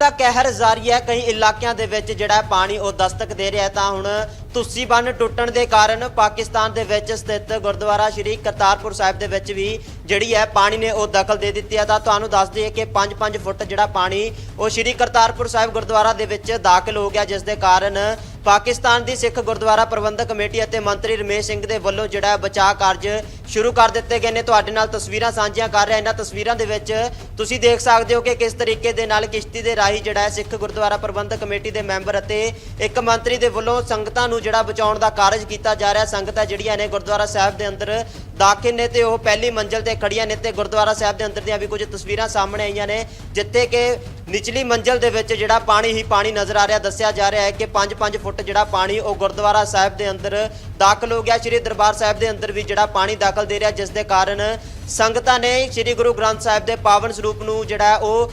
ਦਾ ਕਹਿਰ ਜਾਰੀ ਹੈ। ਕਈ ਇਲਾਕਿਆਂ ਦੇ ਵਿੱਚ ਜਿਹੜਾ ਪਾਣੀ ਉਹ ਦਸਤਕ ਦੇ ਰਿਹਾ ਤਾਂ ਹੁਣ ਤੁਸੀ ਬੰਨ ਟੁੱਟਣ ਦੇ ਕਾਰਨ ਪਾਕਿਸਤਾਨ ਦੇ ਵਿੱਚ ਸਥਿਤ ਗੁਰਦੁਆਰਾ ਸ਼੍ਰੀ ਕਰਤਾਰਪੁਰ ਸਾਹਿਬ ਦੇ ਵਿੱਚ ਵੀ ਜਿਹੜੀ ਹੈ ਪਾਣੀ ਨੇ ਉਹ ਦਖਲ ਦੇ ਦਿੱਤੀ ਹੈ। ਤਾਂ ਤੁਹਾਨੂੰ ਦੱਸ ਦਈਏ ਕਿ 5-5 ਫੁੱਟ ਜਿਹੜਾ ਪਾਣੀ ਉਹ ਸ਼੍ਰੀ ਕਰਤਾਰਪੁਰ ਸਾਹਿਬ ਗੁਰਦੁਆਰਾ ਦੇ ਵਿੱਚ ਦਾਖਲ ਹੋ ਗਿਆ, ਜਿਸ ਦੇ ਕਾਰਨ ਪਾਕਿਸਤਾਨ ਦੀ ਸਿੱਖ ਗੁਰਦੁਆਰਾ ਪ੍ਰਬੰਧਕ ਕਮੇਟੀ ਅਤੇ ਮੰਤਰੀ ਰਮੇਸ਼ ਸਿੰਘ ਦੇ ਵੱਲੋਂ ਜਿਹੜਾ ਬਚਾਅ ਕਾਰਜ ਸ਼ੁਰੂ ਕਰ ਦਿੱਤੇ ਗਏ ਨੇ। ਤੁਹਾਡੇ ਨਾਲ ਤਸਵੀਰਾਂ ਸਾਂਝੀਆਂ ਕਰ ਰਿਹਾ, ਇਹਨਾਂ ਤਸਵੀਰਾਂ ਦੇ ਵਿੱਚ ਤੁਸੀਂ ਦੇਖ ਸਕਦੇ ਹੋ ਕਿ ਕਿਸ ਤਰੀਕੇ ਦੇ ਨਾਲ ਕਿਸ਼ਤੀ ਦੇ ਰਾਹੀਂ ਜਿਹੜਾ ਹੈ ਸਿੱਖ ਗੁਰਦੁਆਰਾ ਪ੍ਰਬੰਧਕ ਕਮੇਟੀ ਦੇ ਮੈਂਬਰ ਅਤੇ ਇੱਕ ਮੰਤਰੀ ਦੇ ਵੱਲੋਂ ਸੰਗਤਾਂ ਨੂੰ ਜਿਹੜਾ ਬਚਾਉਣ ਦਾ ਕਾਰਜ ਕੀਤਾ ਜਾ ਰਿਹਾ, ਸੰਗਤਾਂ ਜਿਹੜੀਆਂ ਨੇ ਗੁਰਦੁਆਰਾ ਸਾਹਿਬ ਦੇ ਅੰਦਰ ਦਾਖਲ ਨੇ ਤੇ ਉਹ ਪਹਿਲੀ ਮੰਜ਼ਲ ਤੇ ਖੜੀਆਂ ਨੇ ਤੇ ਗੁਰਦੁਆਰਾ ਸਾਹਿਬ ਦੇ ਅੰਦਰ ਦੀਆਂ ਵੀ ਕੁਝ ਤਸਵੀਰਾਂ ਸਾਹਮਣੇ ਆਈਆਂ ਨੇ, ਜਿੱਥੇ ਕਿ ਨਿਚਲੀ ਮੰਜ਼ਲ ਦੇ ਵਿੱਚ ਜਿਹੜਾ ਪਾਣੀ ਹੀ ਪਾਣੀ ਨਜ਼ਰ ਆ ਰਿਹਾ, ਦੱਸਿਆ ਜਾ ਰਿਹਾ ਹੈ ਕਿ 5-5 ਫੁੱਟ ਜਿਹੜਾ ਪਾਣੀ ਉਹ ਗੁਰਦੁਆਰਾ ਸਾਹਿਬ ਦੇ ਅੰਦਰ ਦਾਖਲ ਹੋ ਗਿਆ। ਸ੍ਰੀ ਦਰਬਾਰ ਸਾਹਿਬ ਦੇ ਅੰਦਰ ਵੀ ਜਿਹੜਾ ਪਾਣੀ ਦਾਖਲ ਦੇ ਰਿਹਾ, ਜਿਸ ਦੇ ਕਾਰਨ ਸੰਗਤਾਂ ਨੇ ਸ੍ਰੀ ਗੁਰੂ ਗ੍ਰੰਥ ਸਾਹਿਬ ਦੇ ਪਾਵਨ ਸਰੂਪ ਨੂੰ ਜਿਹੜਾ ਉਹ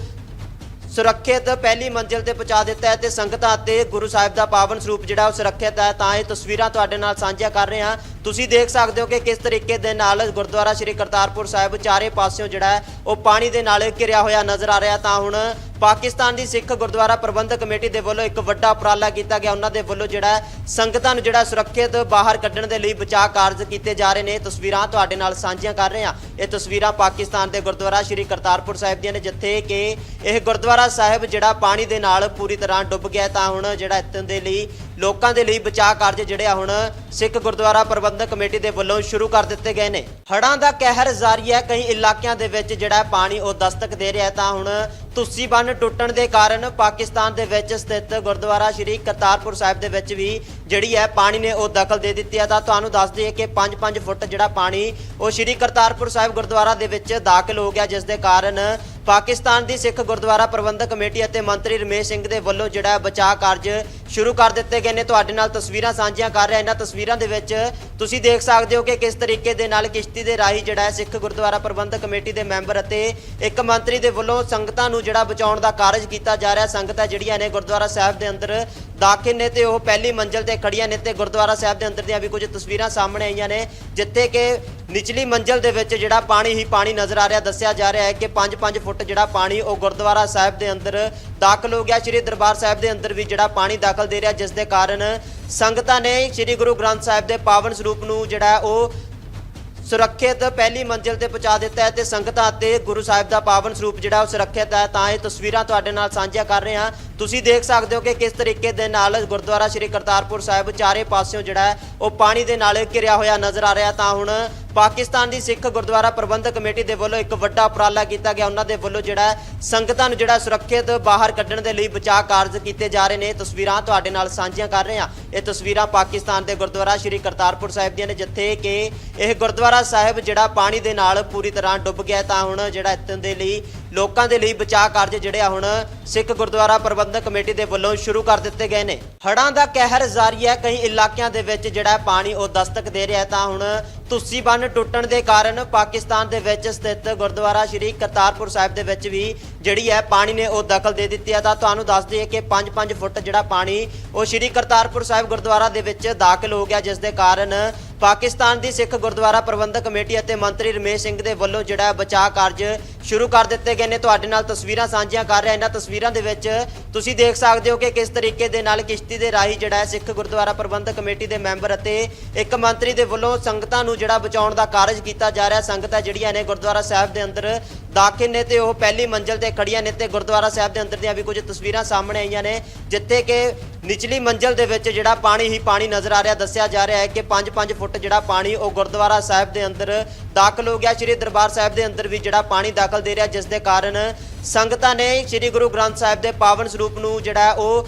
ਸੁਰੱਖਿਅਤ ਪਹਿਲੀ ਮੰਜ਼ਿਲ ਤੇ ਪਹੁੰਚਾ ਦਿੱਤਾ ਹੈ ਤੇ ਸੰਗਤਾਂ ਅਤੇ ਗੁਰੂ ਸਾਹਿਬ ਦਾ ਪਾਵਨ ਸਰੂਪ ਜਿਹੜਾ ਉਹ ਸੁਰੱਖਿਅਤ ਹੈ। ਤਾਂ ਇਹ ਤਸਵੀਰਾਂ ਤੁਹਾਡੇ ਨਾਲ ਸਾਂਝੀਆਂ ਕਰ ਰਹੇ ਹਾਂ। ਤੁਸੀਂ ਦੇਖ ਸਕਦੇ ਹੋ ਕਿ ਕਿਸ ਤਰੀਕੇ ਦੇ ਨਾਲ ਗੁਰਦੁਆਰਾ ਸ੍ਰੀ ਕਰਤਾਰਪੁਰ ਸਾਹਿਬ ਚਾਰੇ ਪਾਸਿਓਂ ਜਿਹੜਾ ਹੈ, ਉਹ ਪਾਣੀ ਦੇ ਨਾਲ ਘਿਰਿਆ ਹੋਇਆ ਨਜ਼ਰ ਆ ਰਿਹਾ। ਤਾਂ ਹੁਣ ਪਾਕਿਸਤਾਨ ਦੀ ਸਿੱਖ ਗੁਰਦੁਆਰਾ ਪ੍ਰਬੰਧਕ ਕਮੇਟੀ ਦੇ ਵੱਲੋਂ ਇੱਕ ਵੱਡਾ ਉਪਰਾਲਾ ਕੀਤਾ ਗਿਆ। ਉਹਨਾਂ ਦੇ ਵੱਲੋਂ ਜਿਹੜਾ ਸੰਗਤਾਂ ਨੂੰ ਜਿਹੜਾ ਸੁਰੱਖਿਅਤ ਬਾਹਰ ਕੱਢਣ ਦੇ ਲਈ ਬਚਾਅ ਕਾਰਜ ਕੀਤੇ ਜਾ ਰਹੇ ਨੇ। ਤਸਵੀਰਾਂ ਤੁਹਾਡੇ ਨਾਲ ਸਾਂਝੀਆਂ ਕਰ ਰਹੇ ਹਾਂ। ਇਹ ਤਸਵੀਰਾਂ ਪਾਕਿਸਤਾਨ ਦੇ ਗੁਰਦੁਆਰਾ ਸ੍ਰੀ ਕਰਤਾਰਪੁਰ ਸਾਹਿਬ ਦੀਆਂ ਨੇ, ਜਿੱਥੇ ਕਿ ਇਹ ਗੁਰਦੁਆਰਾ ਸਾਹਿਬ ਜਿਹੜਾ ਪਾਣੀ ਦੇ ਨਾਲ ਪੂਰੀ ਤਰ੍ਹਾਂ ਡੁੱਬ ਗਿਆ ਤਾਂ ਹੁਣ ਜਿਹੜਾ ਇੱਥੋਂ ਦੇ ਲਈ, ਲੋਕਾਂ ਦੇ ਲਈ ਬਚਾਅ ਕਾਰਜ ਜਿਹੜੇ ਆ ਹੁਣ ਸਿੱਖ ਗੁਰਦੁਆਰਾ ਪ੍ਰਬੰਧਕ ਕਮੇਟੀ ਦੇ ਵੱਲੋਂ ਸ਼ੁਰੂ ਕਰ ਦਿੱਤੇ ਗਏ ਨੇ। ਹੜ੍ਹਾਂ ਦਾ ਕਹਿਰ ਜਾਰੀ ਹੈ। ਕਈ ਇਲਾਕਿਆਂ ਦੇ ਵਿੱਚ ਜਿਹੜਾ ਪਾਣੀ ਉਹ ਦਸਤਕ ਦੇ ਰਿਹਾ ਤਾਂ ਹੁਣ ਤੁਸੀ ਬੰਨ ਟੁੱਟਣ ਦੇ ਕਾਰਨ ਪਾਕਿਸਤਾਨ ਦੇ ਵਿੱਚ ਸਥਿਤ ਗੁਰਦੁਆਰਾ ਸ਼੍ਰੀ ਕਰਤਾਰਪੁਰ ਸਾਹਿਬ ਦੇ ਵਿੱਚ ਵੀ ਜਿਹੜੀ ਹੈ ਪਾਣੀ ਨੇ ਉਹ ਦਖਲ ਦੇ ਦਿੱਤੀ ਹੈ। ਤਾਂ ਤੁਹਾਨੂੰ ਦੱਸ ਦਈਏ ਕਿ 5-5 ਫੁੱਟ ਜਿਹੜਾ ਪਾਣੀ ਉਹ ਸ਼੍ਰੀ ਕਰਤਾਰਪੁਰ ਸਾਹਿਬ ਗੁਰਦੁਆਰਾ ਦੇ ਵਿੱਚ ਦਾਖਲ ਹੋ ਗਿਆ, ਜਿਸ ਦੇ ਕਾਰਨ ਪਾਕਿਸਤਾਨ ਦੀ ਸਿੱਖ ਗੁਰਦੁਆਰਾ ਪ੍ਰਬੰਧਕ ਕਮੇਟੀ ਅਤੇ ਮੰਤਰੀ ਰਮੇਸ਼ ਸਿੰਘ ਦੇ ਵੱਲੋਂ ਜਿਹੜਾ ਬਚਾਅ ਕਾਰਜ ਸ਼ੁਰੂ ਕਰ ਦਿੱਤੇ ਗਏ ਨੇ। ਤੁਹਾਡੇ ਨਾਲ ਤਸਵੀਰਾਂ ਸਾਂਝੀਆਂ ਕਰ ਰਿਹਾ। ਇਹਨਾਂ ਤਸਵੀਰਾਂ ਦੇ ਵਿੱਚ ਤੁਸੀਂ ਦੇਖ ਸਕਦੇ ਹੋ ਕਿ ਕਿਸ ਤਰੀਕੇ ਦੇ ਨਾਲ ਕਿਸ਼ਤੀ ਦੇ ਰਾਹੀਂ ਜਿਹੜਾ ਹੈ ਸਿੱਖ ਗੁਰਦੁਆਰਾ ਪ੍ਰਬੰਧਕ ਕਮੇਟੀ ਦੇ ਮੈਂਬਰ ਅਤੇ ਇੱਕ ਮੰਤਰੀ ਦੇ ਵੱਲੋਂ ਸੰਗਤਾਂ ਨੂੰ ਜਿਹੜਾ ਬਚਾਉਣ ਦਾ ਕਾਰਜ ਕੀਤਾ ਜਾ ਰਿਹਾ। ਸੰਗਤਾਂ ਜਿਹੜੀਆਂ ਨੇ ਗੁਰਦੁਆਰਾ ਸਾਹਿਬ ਦੇ ਅੰਦਰ ਦਾਖਲ ਨੇ ਤੇ ਉਹ ਪਹਿਲੀ ਮੰਜ਼ਲ ਤੇ ਖੜੀਆਂ ਨੇ ਤੇ ਗੁਰਦੁਆਰਾ ਸਾਹਿਬ ਦੇ ਅੰਦਰ ਦੀਆਂ ਵੀ ਕੁਝ ਤਸਵੀਰਾਂ ਸਾਹਮਣੇ ਆਈਆਂ ਨੇ, ਜਿੱਥੇ ਕਿ ਨਿਚਲੀ ਮੰਜ਼ਲ ਦੇ ਵਿੱਚ ਜਿਹੜਾ ਪਾਣੀ ਹੀ ਪਾਣੀ ਨਜ਼ਰ ਆ ਰਿਹਾ, ਦੱਸਿਆ ਜਾ ਰਿਹਾ ਹੈ ਕਿ 5-5 ਫੁੱਟ ਜਿਹੜਾ ਪਾਣੀ ਉਹ ਗੁਰਦੁਆਰਾ ਸਾਹਿਬ ਦੇ ਅੰਦਰ ਦਾਖਲ ਹੋ ਗਿਆ। ਸ੍ਰੀ ਦਰਬਾਰ ਸਾਹਿਬ ਦੇ ਅੰਦਰ ਵੀ ਜਿਹੜਾ ਪਾਣੀ ਦਾਖਲ ਦੇ ਰਿਹਾ, ਜਿਸ ਦੇ ਕਾਰਨ ਸੰਗਤਾਂ ਨੇ ਸ੍ਰੀ ਗੁਰੂ ਗ੍ਰੰਥ ਸਾਹਿਬ ਦੇ ਪਾਵਨ ਸਰੂਪ ਨੂੰ ਜਿਹੜਾ ਉਹ ਸੁਰੱਖਿਅਤ ਪਹਿਲੀ ਮੰਜ਼ਿਲ ਤੇ ਪਹੁੰਚਾ ਦਿੱਤਾ ਹੈ ਤੇ ਸੰਗਤਾਂ ਅਤੇ ਗੁਰੂ ਸਾਹਿਬ ਦਾ ਪਾਵਨ ਸਰੂਪ ਜਿਹੜਾ ਉਹ ਸੁਰੱਖਿਅਤ ਹੈ। ਤਾਂ ਇਹ ਤਸਵੀਰਾਂ ਤੁਹਾਡੇ ਨਾਲ ਸਾਂਝੀਆਂ ਕਰ ਰਹੇ ਹਾਂ। ਤੁਸੀਂ ਦੇਖ ਸਕਦੇ ਹੋ ਕਿ ਕਿਸ ਤਰੀਕੇ ਦੇ ਨਾਲ ਗੁਰਦੁਆਰਾ ਸ੍ਰੀ ਕਰਤਾਰਪੁਰ ਸਾਹਿਬ ਚਾਰੇ ਪਾਸਿਓਂ ਜਿਹੜਾ ਹੈ, ਉਹ ਪਾਣੀ ਦੇ ਨਾਲ ਘਿਰਿਆ ਹੋਇਆ ਨਜ਼ਰ ਆ ਰਿਹਾ। ਤਾਂ ਹੁਣ ਪਾਕਿਸਤਾਨ ਦੀ ਸਿੱਖ ਗੁਰਦੁਆਰਾ ਪ੍ਰਬੰਧਕ ਕਮੇਟੀ ਦੇ ਵੱਲੋਂ ਇੱਕ ਵੱਡਾ ਉਪਰਾਲਾ ਕੀਤਾ ਗਿਆ। ਉਹਨਾਂ ਦੇ ਵੱਲੋਂ ਜਿਹੜਾ ਸੰਗਤਾਂ ਨੂੰ ਜਿਹੜਾ ਸੁਰੱਖਿਅਤ ਬਾਹਰ ਕੱਢਣ ਦੇ ਲਈ ਬਚਾਅ ਕਾਰਜ ਕੀਤੇ ਜਾ ਰਹੇ ਨੇ। ਤਸਵੀਰਾਂ ਤੁਹਾਡੇ ਨਾਲ ਸਾਂਝੀਆਂ ਕਰ ਰਹੇ ਹਾਂ। ਇਹ ਤਸਵੀਰਾਂ ਪਾਕਿਸਤਾਨ ਦੇ ਗੁਰਦੁਆਰਾ ਸ੍ਰੀ ਕਰਤਾਰਪੁਰ ਸਾਹਿਬ ਦੀਆਂ ਨੇ, ਜਿੱਥੇ ਕਿ ਇਹ ਗੁਰਦੁਆਰਾ ਸਾਹਿਬ ਜਿਹੜਾ ਪਾਣੀ ਦੇ ਨਾਲ ਪੂਰੀ ਤਰ੍ਹਾਂ ਡੁੱਬ ਗਿਆ ਤਾਂ ਹੁਣ ਜਿਹੜਾ ਇੱਥੋਂ ਦੇ ਲਈ ਲੋਕਾਂ ਦੇ ਲਈ ਬਚਾਅ ਕਾਰਜ ਜਿਹੜੇ ਆ ਹੁਣ ਸਿੱਖ ਗੁਰਦੁਆਰਾ ਪ੍ਰਬੰਧਕ ਕਮੇਟੀ ਦੇ ਵੱਲੋਂ ਸ਼ੁਰੂ ਕਰ ਦਿੱਤੇ ਗਏ ਨੇ। ਹੜ੍ਹਾਂ ਦਾ ਕਹਿਰ ਜਾਰੀ ਹੈ। ਕਈ ਇਲਾਕਿਆਂ ਦੇ ਵਿੱਚ ਜਿਹੜਾ ਪਾਣੀ ਉਹ ਦਸਤਕ ਦੇ ਰਿਹਾ ਤਾਂ ਹੁਣ ਤੁਸੀ ਬੰਨ ਟੁੱਟਣ ਦੇ ਕਾਰਨ ਪਾਕਿਸਤਾਨ ਦੇ ਵਿੱਚ ਸਥਿਤ ਗੁਰਦੁਆਰਾ ਸ਼੍ਰੀ ਕਰਤਾਰਪੁਰ ਸਾਹਿਬ ਦੇ ਵਿੱਚ ਵੀ ਜਿਹੜੀ ਹੈ ਪਾਣੀ ਨੇ ਉਹ ਦਖਲ ਦੇ ਦਿੱਤੀ ਹੈ। ਤਾਂ ਤੁਹਾਨੂੰ ਦੱਸ ਦਈਏ ਕਿ 5-5 ਫੁੱਟ ਜਿਹੜਾ ਪਾਣੀ ਉਹ ਸ਼੍ਰੀ ਕਰਤਾਰਪੁਰ ਸਾਹਿਬ ਗੁਰਦੁਆਰਾ ਦੇ ਵਿੱਚ ਦਾਖਲ ਹੋ ਗਿਆ, ਜਿਸ ਦੇ ਕਾਰਨ ਪਾਕਿਸਤਾਨ ਦੀ ਸਿੱਖ ਗੁਰਦੁਆਰਾ ਪ੍ਰਬੰਧਕ ਕਮੇਟੀ ਅਤੇ ਮੰਤਰੀ ਰਮੇਸ਼ ਸਿੰਘ ਦੇ ਵੱਲੋਂ ਜਿਹੜਾ ਬਚਾਅ ਕਾਰਜ ਸ਼ੁਰੂ ਕਰ ਦਿੱਤੇ ਗਏ ਨੇ। ਤੁਹਾਡੇ ਨਾਲ ਤਸਵੀਰਾਂ ਸਾਂਝੀਆਂ ਕਰ ਰਿਹਾ। ਇਹਨਾਂ ਤਸਵੀਰਾਂ ਦੇ ਵਿੱਚ ਤੁਸੀਂ ਦੇਖ ਸਕਦੇ ਹੋ ਕਿ ਕਿਸ ਤਰੀਕੇ ਦੇ ਨਾਲ ਕਿਸ਼ਤੀ ਦੇ ਰਾਹੀਂ ਜਿਹੜਾ ਹੈ ਸਿੱਖ ਗੁਰਦੁਆਰਾ ਪ੍ਰਬੰਧਕ ਕਮੇਟੀ ਦੇ ਮੈਂਬਰ ਅਤੇ ਇੱਕ ਮੰਤਰੀ ਦੇ ਵੱਲੋਂ ਸੰਗਤਾਂ ਨੂੰ ਜਿਹੜਾ ਬਚਾਉਣ ਦਾ ਕਾਰਜ ਕੀਤਾ ਜਾ ਰਿਹਾ, ਸੰਗਤਾਂ ਜਿਹੜੀਆਂ ਨੇ ਗੁਰਦੁਆਰਾ ਸਾਹਿਬ ਦੇ ਅੰਦਰ ਦਾਖਲ ਨੇ ਤੇ ਉਹ ਪਹਿਲੀ ਮੰਜ਼ਲ ਤੇ ਖੜੀਆਂ ਨੇ ਤੇ ਗੁਰਦੁਆਰਾ ਸਾਹਿਬ ਦੇ ਅੰਦਰ ਦੀਆਂ ਵੀ ਕੁਝ ਤਸਵੀਰਾਂ ਸਾਹਮਣੇ ਆਈਆਂ ਨੇ, ਜਿੱਥੇ ਕਿ ਨਿਚਲੀ ਮੰਜ਼ਲ ਦੇ ਵਿੱਚ ਜਿਹੜਾ ਪਾਣੀ ਹੀ ਪਾਣੀ ਨਜ਼ਰ ਆ ਰਿਹਾ, ਦੱਸਿਆ ਜਾ ਰਿਹਾ ਹੈ ਕਿ 5-5 ਫੁੱਟ ਜਿਹੜਾ ਪਾਣੀ ਉਹ ਗੁਰਦੁਆਰਾ ਸਾਹਿਬ ਦੇ ਅੰਦਰ ਦਾਖਲ ਹੋ ਗਿਆ। ਸ੍ਰੀ ਦਰਬਾਰ ਸਾਹਿਬ ਦੇ ਅੰਦਰ ਵੀ ਜਿਹੜਾ ਪਾਣੀ ਦਾਖਲ ਦੇ ਰਿਹਾ, ਜਿਸ ਦੇ ਕਾਰਨ ਸੰਗਤਾਂ ਨੇ ਸ੍ਰੀ ਗੁਰੂ ਗ੍ਰੰਥ ਸਾਹਿਬ ਦੇ ਪਾਵਨ ਸਰੂਪ ਨੂੰ ਜਿਹੜਾ ਉਹ